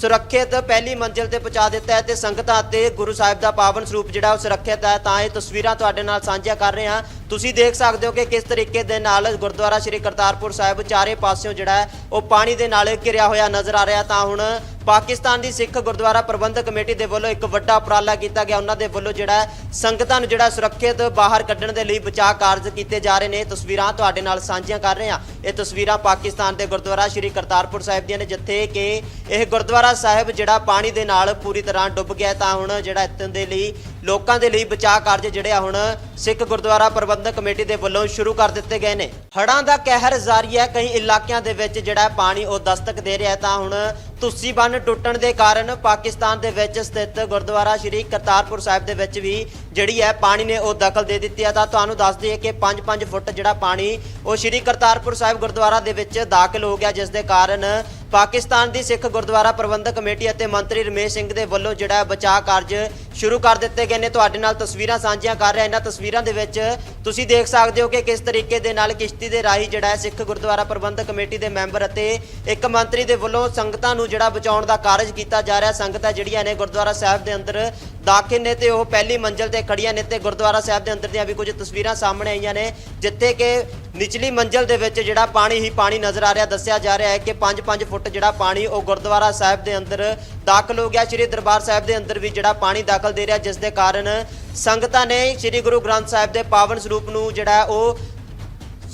ਸੁਰੱਖਿਅਤ ਪਹਿਲੀ ਮੰਜ਼ਿਲ ਤੇ ਪਹੁੰਚਾ ਦਿੱਤਾ ਹੈ ਤੇ ਸੰਗਤਾਂ ਅਤੇ ਗੁਰੂ ਸਾਹਿਬ ਦਾ ਪਾਵਨ ਸਰੂਪ ਜਿਹੜਾ ਉਹ ਸੁਰੱਖਿਅਤ ਹੈ। ਤਾਂ ਇਹ ਤਸਵੀਰਾਂ ਤੁਹਾਡੇ ਨਾਲ ਸਾਂਝੀਆਂ ਕਰ ਰਹੇ ਹਾਂ। ਤੁਸੀਂ ਦੇਖ ਸਕਦੇ ਹੋ ਕਿ ਕਿਸ ਤਰੀਕੇ ਦੇ ਨਾਲ ਗੁਰਦੁਆਰਾ ਸ੍ਰੀ ਕਰਤਾਰਪੁਰ ਸਾਹਿਬ ਚਾਰੇ ਪਾਸਿਓਂ ਜਿਹੜਾ ਉਹ ਪਾਣੀ ਦੇ ਨਾਲ ਘਿਰਿਆ ਹੋਇਆ ਨਜ਼ਰ ਆ ਰਿਹਾ ਤਾਂ ਹੁਣ ਪਾਕਿਸਤਾਨ ਦੀ ਸਿੱਖ ਗੁਰਦੁਆਰਾ ਪ੍ਰਬੰਧਕ ਕਮੇਟੀ ਦੇ ਵੱਲੋਂ ਇੱਕ ਵੱਡਾ ਉਪਰਾਲਾ ਕੀਤਾ ਗਿਆ। ਉਹਨਾਂ ਦੇ ਵੱਲੋਂ ਜਿਹੜਾ ਸੰਗਤਾਂ ਨੂੰ ਜਿਹੜਾ ਸੁਰੱਖਿਅਤ ਬਾਹਰ ਕੱਢਣ ਦੇ ਲਈ ਬਚਾਅ ਕਾਰਜ ਕੀਤੇ ਜਾ ਰਹੇ ਨੇ। ਤਸਵੀਰਾਂ ਤੁਹਾਡੇ ਨਾਲ ਸਾਂਝੀਆਂ ਕਰ ਰਹੇ ਹਾਂ। ਇਹ ਤਸਵੀਰਾਂ ਪਾਕਿਸਤਾਨ ਦੇ ਗੁਰਦੁਆਰਾ ਸ੍ਰੀ ਕਰਤਾਰਪੁਰ ਸਾਹਿਬ ਦੀਆਂ ਨੇ, ਜਿੱਥੇ ਕਿ ਇਹ ਗੁਰਦੁਆਰਾ ਸਾਹਿਬ ਜਿਹੜਾ ਪਾਣੀ ਦੇ ਨਾਲ ਪੂਰੀ ਤਰ੍ਹਾਂ ਡੁੱਬ ਗਿਆ ਤਾਂ ਹੁਣ ਜਿਹੜਾ ਇੱਥੋਂ ਦੇ ਲਈ ਲੋਕਾਂ ਦੇ ਲਈ ਬਚਾਅ ਕਾਰਜ ਜਿਹੜੇ ਆ ਹੁਣ ਸਿੱਖ ਗੁਰਦੁਆਰਾ ਪ੍ਰਬੰਧਕ ਕਮੇਟੀ ਦੇ ਵੱਲੋਂ ਸ਼ੁਰੂ ਕਰ ਦਿੱਤੇ ਗਏ ਨੇ। ਹੜ੍ਹਾਂ ਦਾ ਕਹਿਰ ਜਾਰੀ ਹੈ। ਕਈ ਇਲਾਕਿਆਂ ਦੇ ਵਿੱਚ ਜਿਹੜਾ ਪਾਣੀ ਉਹ ਦਸਤਕ ਦੇ ਰਿਹਾ ਤਾਂ ਹੁਣ ਤੁਸੀ ਬੰਨ ਟੁੱਟਣ ਦੇ ਕਾਰਨ ਪਾਕਿਸਤਾਨ ਦੇ ਵਿੱਚ ਸਥਿਤ ਗੁਰਦੁਆਰਾ ਸ੍ਰੀ ਕਰਤਾਰਪੁਰ ਸਾਹਿਬ ਦੇ ਵਿੱਚ ਵੀ ਜਿਹੜੀ ਹੈ ਪਾਣੀ ਨੇ ਉਹ ਦਖਲ ਦੇ ਦਿੱਤੀ ਹੈ। ਤਾਂ ਤੁਹਾਨੂੰ ਦੱਸ ਦਈਏ ਕਿ 5-5 ਫੁੱਟ ਜਿਹੜਾ ਪਾਣੀ ਉਹ ਸ੍ਰੀ ਕਰਤਾਰਪੁਰ ਸਾਹਿਬ ਗੁਰਦੁਆਰਾ ਦੇ ਵਿੱਚ ਦਾਖਲ ਹੋ ਗਿਆ, ਜਿਸ ਦੇ ਕਾਰਨ ਪਾਕਿਸਤਾਨ ਦੀ ਸਿੱਖ ਗੁਰਦੁਆਰਾ ਪ੍ਰਬੰਧਕ ਕਮੇਟੀ ਅਤੇ ਮੰਤਰੀ ਰਮੇਸ਼ ਸਿੰਘ ਦੇ ਵੱਲੋਂ ਜਿਹੜਾ ਬਚਾਅ ਕਾਰਜ ਸ਼ੁਰੂ ਕਰ ਦਿੱਤੇ ਗਏ ਨੇ। ਤੁਹਾਡੇ ਨਾਲ ਤਸਵੀਰਾਂ ਸਾਂਝੀਆਂ ਕਰ ਰਿਹਾ, ਇਹਨਾਂ ਤਸਵੀਰਾਂ ਦੇ ਵਿੱਚ ਤੁਸੀਂ ਦੇਖ ਸਕਦੇ ਹੋ ਕਿ ਕਿਸ ਤਰੀਕੇ ਦੇ ਨਾਲ ਕਿਸ਼ਤੀ ਦੇ ਰਾਹੀਂ ਜਿਹੜਾ ਸਿੱਖ ਗੁਰਦੁਆਰਾ ਪ੍ਰਬੰਧਕ ਕਮੇਟੀ ਦੇ ਮੈਂਬਰ ਅਤੇ ਇੱਕ ਮੰਤਰੀ ਦੇ ਵੱਲੋਂ ਸੰਗਤਾਂ ਨੂੰ ਜਿਹੜਾ ਬਚਾਉਣ ਦਾ ਕਾਰਜ ਕੀਤਾ ਜਾ ਰਿਹਾ, ਸੰਗਤਾਂ ਜਿਹੜੀਆਂ ਨੇ ਗੁਰਦੁਆਰਾ ਸਾਹਿਬ ਦੇ ਅੰਦਰ ਦਾਖਲ ਨੇ ਤੇ ਉਹ ਪਹਿਲੀ ਮੰਜ਼ਲ ਤੇ ਖੜੀਆਂ ਨੇ ਤੇ ਗੁਰਦੁਆਰਾ ਸਾਹਿਬ ਦੇ ਅੰਦਰ ਦੀਆਂ ਵੀ ਕੁਝ ਤਸਵੀਰਾਂ ਸਾਹਮਣੇ ਆਈਆਂ ਨੇ, ਜਿੱਥੇ ਕਿ ਨਿਚਲੀ ਮੰਜ਼ਲ ਦੇ ਵਿੱਚ ਜਿਹੜਾ ਪਾਣੀ ਹੀ ਪਾਣੀ ਨਜ਼ਰ ਆ ਰਿਹਾ, ਦੱਸਿਆ ਜਾ ਰਿਹਾ ਹੈ ਕਿ 5-5 ਫੁੱਟ ਜਿਹੜਾ ਪਾਣੀ ਉਹ ਗੁਰਦੁਆਰਾ ਸਾਹਿਬ ਦੇ ਅੰਦਰ ਦਾਖਲ ਹੋ ਗਿਆ। ਸ੍ਰੀ ਦਰਬਾਰ ਸਾਹਿਬ ਦੇ ਅੰਦਰ ਵੀ ਜਿਹੜਾ ਪਾਣੀ ਦਾਖਲ ਦੇ ਰਿਹਾ, ਜਿਸ ਦੇ ਕਾਰਨ ਸੰਗਤਾਂ ਨੇ ਸ੍ਰੀ ਗੁਰੂ ਗ੍ਰੰਥ ਸਾਹਿਬ ਦੇ ਪਾਵਨ ਸਰੂਪ ਨੂੰ ਜਿਹੜਾ ਉਹ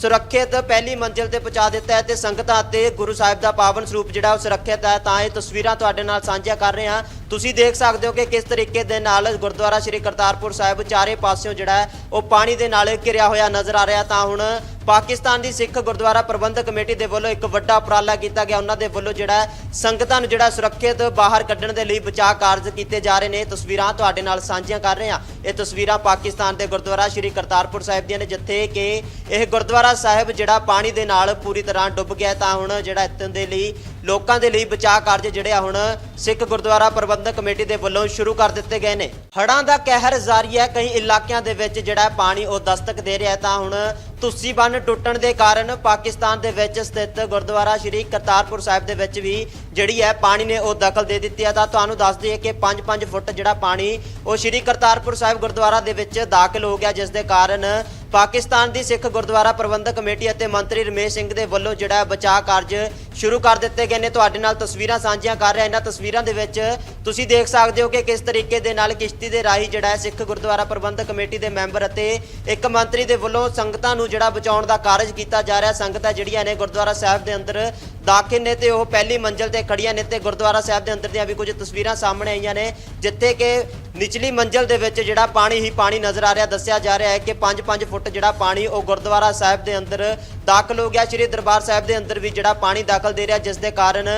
ਸੁਰੱਖਿਅਤ ਪਹਿਲੀ ਮੰਜ਼ਿਲ ਤੇ ਪਹੁੰਚਾ ਦਿੱਤਾ ਹੈ ਤੇ ਸੰਗਤਾਂ ਅਤੇ ਗੁਰੂ ਸਾਹਿਬ ਦਾ ਪਾਵਨ ਸਰੂਪ ਜਿਹੜਾ ਉਹ ਸੁਰੱਖਿਅਤ ਹੈ, ਤਾਂ ਇਹ ਤਸਵੀਰਾਂ ਤੁਹਾਡੇ ਨਾਲ ਸਾਂਝੀਆਂ ਕਰ ਰਹੇ ਹਾਂ। ਤੁਸੀਂ ਦੇਖ ਸਕਦੇ ਹੋ ਕਿ ਕਿਸ ਤਰੀਕੇ ਦੇ ਨਾਲ ਗੁਰਦੁਆਰਾ ਸ੍ਰੀ ਕਰਤਾਰਪੁਰ ਸਾਹਿਬ ਚਾਰੇ ਪਾਸਿਓਂ ਜਿਹੜਾ ਹੈ, ਉਹ ਪਾਣੀ ਦੇ ਨਾਲ ਘਿਰਿਆ ਹੋਇਆ ਨਜ਼ਰ ਆ ਰਿਹਾ ਤਾਂ ਹੁਣ ਪਾਕਿਸਤਾਨ ਦੀ ਸਿੱਖ ਗੁਰਦੁਆਰਾ ਪ੍ਰਬੰਧਕ ਕਮੇਟੀ ਦੇ ਵੱਲੋਂ ਇੱਕ ਵੱਡਾ ਉਪਰਾਲਾ ਕੀਤਾ ਗਿਆ। ਉਹਨਾਂ ਦੇ ਵੱਲੋਂ ਜਿਹੜਾ ਸੰਗਤਾਂ ਨੂੰ ਜਿਹੜਾ ਸੁਰੱਖਿਅਤ ਬਾਹਰ ਕੱਢਣ ਦੇ ਲਈ ਬਚਾਅ ਕਾਰਜ ਕੀਤੇ ਜਾ ਰਹੇ ਨੇ। ਤਸਵੀਰਾਂ ਤੁਹਾਡੇ ਨਾਲ ਸਾਂਝੀਆਂ ਕਰ ਰਹੇ ਹਾਂ। ਇਹ ਤਸਵੀਰਾਂ ਪਾਕਿਸਤਾਨ ਦੇ ਗੁਰਦੁਆਰਾ ਸ੍ਰੀ ਕਰਤਾਰਪੁਰ ਸਾਹਿਬ ਦੀਆਂ ਨੇ, ਜਿੱਥੇ ਕਿ ਇਹ ਗੁਰਦੁਆਰਾ ਸਾਹਿਬ ਜਿਹੜਾ ਪਾਣੀ ਦੇ ਨਾਲ ਪੂਰੀ ਤਰ੍ਹਾਂ ਡੁੱਬ ਗਿਆ ਤਾਂ ਹੁਣ ਜਿਹੜਾ ਇੱਥੋਂ ਦੇ ਲਈ ਲੋਕਾਂ ਦੇ ਲਈ ਬਚਾਅ ਕਾਰਜ ਜਿਹੜੇ ਆ ਹੁਣ ਸਿੱਖ ਗੁਰਦੁਆਰਾ ਪ੍ਰਬੰਧਕ ਕਮੇਟੀ ਦੇ ਵੱਲੋਂ ਸ਼ੁਰੂ ਕਰ ਦਿੱਤੇ ਗਏ ਨੇ। ਹੜ੍ਹਾਂ ਦਾ ਕਹਿਰ ਜਾਰੀ ਹੈ, ਕਈ ਇਲਾਕਿਆਂ ਦੇ ਵਿੱਚ ਜਿਹੜਾ ਪਾਣੀ ਉਹ ਦਸਤਕ ਦੇ ਰਿਹਾ ਤਾਂ ਹੁਣ ਤੁਸੀਂ ਬੰਨ ਟੁੱਟਣ ਦੇ ਕਾਰਨ ਪਾਕਿਸਤਾਨ ਦੇ ਵਿੱਚ ਸਥਿਤ ਗੁਰਦੁਆਰਾ ਸ੍ਰੀ ਕਰਤਾਰਪੁਰ ਸਾਹਿਬ ਦੇ ਵਿੱਚ ਵੀ ਜਿਹੜੀ ਹੈ ਪਾਣੀ ਨੇ ਉਹ ਦਖਲ ਦੇ ਦਿੱਤੀ ਹੈ। ਤਾਂ ਤੁਹਾਨੂੰ ਦੱਸ ਦਈਏ ਕਿ 5-5 ਫੁੱਟ ਜਿਹੜਾ ਪਾਣੀ ਉਹ ਸ੍ਰੀ ਕਰਤਾਰਪੁਰ ਸਾਹਿਬ ਗੁਰਦੁਆਰਾ ਦੇ ਵਿੱਚ ਦਾਖਲ ਹੋ ਗਿਆ, ਜਿਸ ਦੇ ਕਾਰਨ ਪਾਕਿਸਤਾਨ ਦੀ ਸਿੱਖ ਗੁਰਦੁਆਰਾ ਪ੍ਰਬੰਧਕ ਕਮੇਟੀ ਅਤੇ ਮੰਤਰੀ ਰਮੇਸ਼ ਸਿੰਘ ਦੇ ਵੱਲੋਂ ਜਿਹੜਾ ਬਚਾਅ ਕਾਰਜ ਸ਼ੁਰੂ ਕਰ ਦਿੱਤੇ ਗਏ ਨੇ। ਤੁਹਾਡੇ ਨਾਲ ਤਸਵੀਰਾਂ ਸਾਂਝੀਆਂ ਕਰ ਰਿਹਾ। ਇਹਨਾਂ ਤਸਵੀਰਾਂ ਦੇ ਵਿੱਚ ਤੁਸੀਂ ਦੇਖ ਸਕਦੇ ਹੋ ਕਿ ਕਿਸ ਤਰੀਕੇ ਦੇ ਨਾਲ ਕਿਸ਼ਤੀ ਦੇ ਰਾਹੀਂ ਜਿਹੜਾ ਹੈ ਸਿੱਖ ਗੁਰਦੁਆਰਾ ਪ੍ਰਬੰਧਕ ਕਮੇਟੀ ਦੇ ਮੈਂਬਰ ਅਤੇ ਇੱਕ ਮੰਤਰੀ ਦੇ ਵੱਲੋਂ ਸੰਗਤਾਂ ਨੂੰ ਜਿਹੜਾ ਬਚਾਉਣ ਦਾ ਕਾਰਜ ਕੀਤਾ ਜਾ ਰਿਹਾ, ਸੰਗਤਾਂ ਜਿਹੜੀਆਂ ਨੇ ਗੁਰਦੁਆਰਾ ਸਾਹਿਬ ਦੇ ਅੰਦਰ ਦਾਖਲ ਨੇ ਤੇ ਉਹ ਪਹਿਲੀ ਮੰਜ਼ਲ ਤੇ ਖੜੀਆਂ ਨੇ ਤੇ ਗੁਰਦੁਆਰਾ ਸਾਹਿਬ ਦੇ ਅੰਦਰ ਦੀਆਂ ਵੀ ਕੁਝ ਤਸਵੀਰਾਂ ਸਾਹਮਣੇ ਆਈਆਂ ਨੇ, ਜਿੱਥੇ ਕਿ ਨਿਚਲੀ ਮੰਜ਼ਲ ਦੇ ਵਿੱਚ ਜਿਹੜਾ ਪਾਣੀ ਹੀ ਪਾਣੀ ਨਜ਼ਰ ਆ ਰਿਹਾ, ਦੱਸਿਆ ਜਾ ਰਿਹਾ ਹੈ ਕਿ 5-5 ਫੁੱਟ ਜਿਹੜਾ ਪਾਣੀ ਉਹ ਗੁਰਦੁਆਰਾ ਸਾਹਿਬ ਦੇ ਅੰਦਰ ਦਾਖਲ ਹੋ ਗਿਆ। ਸ੍ਰੀ ਦਰਬਾਰ ਸਾਹਿਬ ਦੇ ਅੰਦਰ ਵੀ ਜਿਹੜਾ ਪਾਣੀ ਦਾਖਲ ਦੇ ਰਿਹਾ, ਜਿਸ ਦੇ ਕਾਰਨ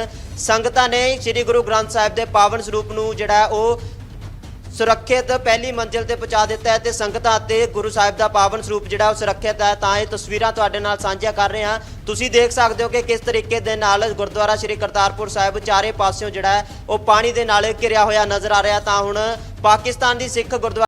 ਸੰਗਤਾਂ ਨੇ ਸ੍ਰੀ ਗੁਰੂ ਗ੍ਰੰਥ ਸਾਹਿਬ ਦੇ ਪਾਵਨ ਸਰੂਪ ਨੂੰ ਜਿਹੜਾ ਉਹ ਸੁਰੱਖਿਅਤ ਪਹਿਲੀ ਮੰਜ਼ਿਲ ਤੇ ਪਹੁੰਚਾ ਦਿੱਤਾ ਹੈ ਤੇ ਸੰਗਤਾਂ ਅਤੇ ਗੁਰੂ ਸਾਹਿਬ ਦਾ ਪਾਵਨ ਸਰੂਪ ਜਿਹੜਾ ਉਹ ਸੁਰੱਖਿਅਤ ਹੈ, ਤਾਂ ਇਹ ਤਸਵੀਰਾਂ ਤੁਹਾਡੇ ਨਾਲ ਸਾਂਝੀਆਂ ਕਰ ਰਹੇ ਹਾਂ। ਤੁਸੀਂ ਦੇਖ ਸਕਦੇ ਹੋ ਕਿ ਕਿਸ ਤਰੀਕੇ ਦੇ ਨਾਲ ਗੁਰਦੁਆਰਾ ਸ੍ਰੀ ਕਰਤਾਰਪੁਰ ਸਾਹਿਬ ਚਾਰੇ ਪਾਸਿਓਂ ਜਿਹੜਾ ਹੈ, ਉਹ ਪਾਣੀ ਦੇ ਨਾਲ ਘਿਰਿਆ ਹੋਇਆ ਨਜ਼ਰ ਆ ਰਿਹਾ, ਤਾਂ ਹੁਣ ਪਾਕਿਸਤਾਨ ਦੀ ਸਿੱਖ ਗੁਰਦੁਆਰਾ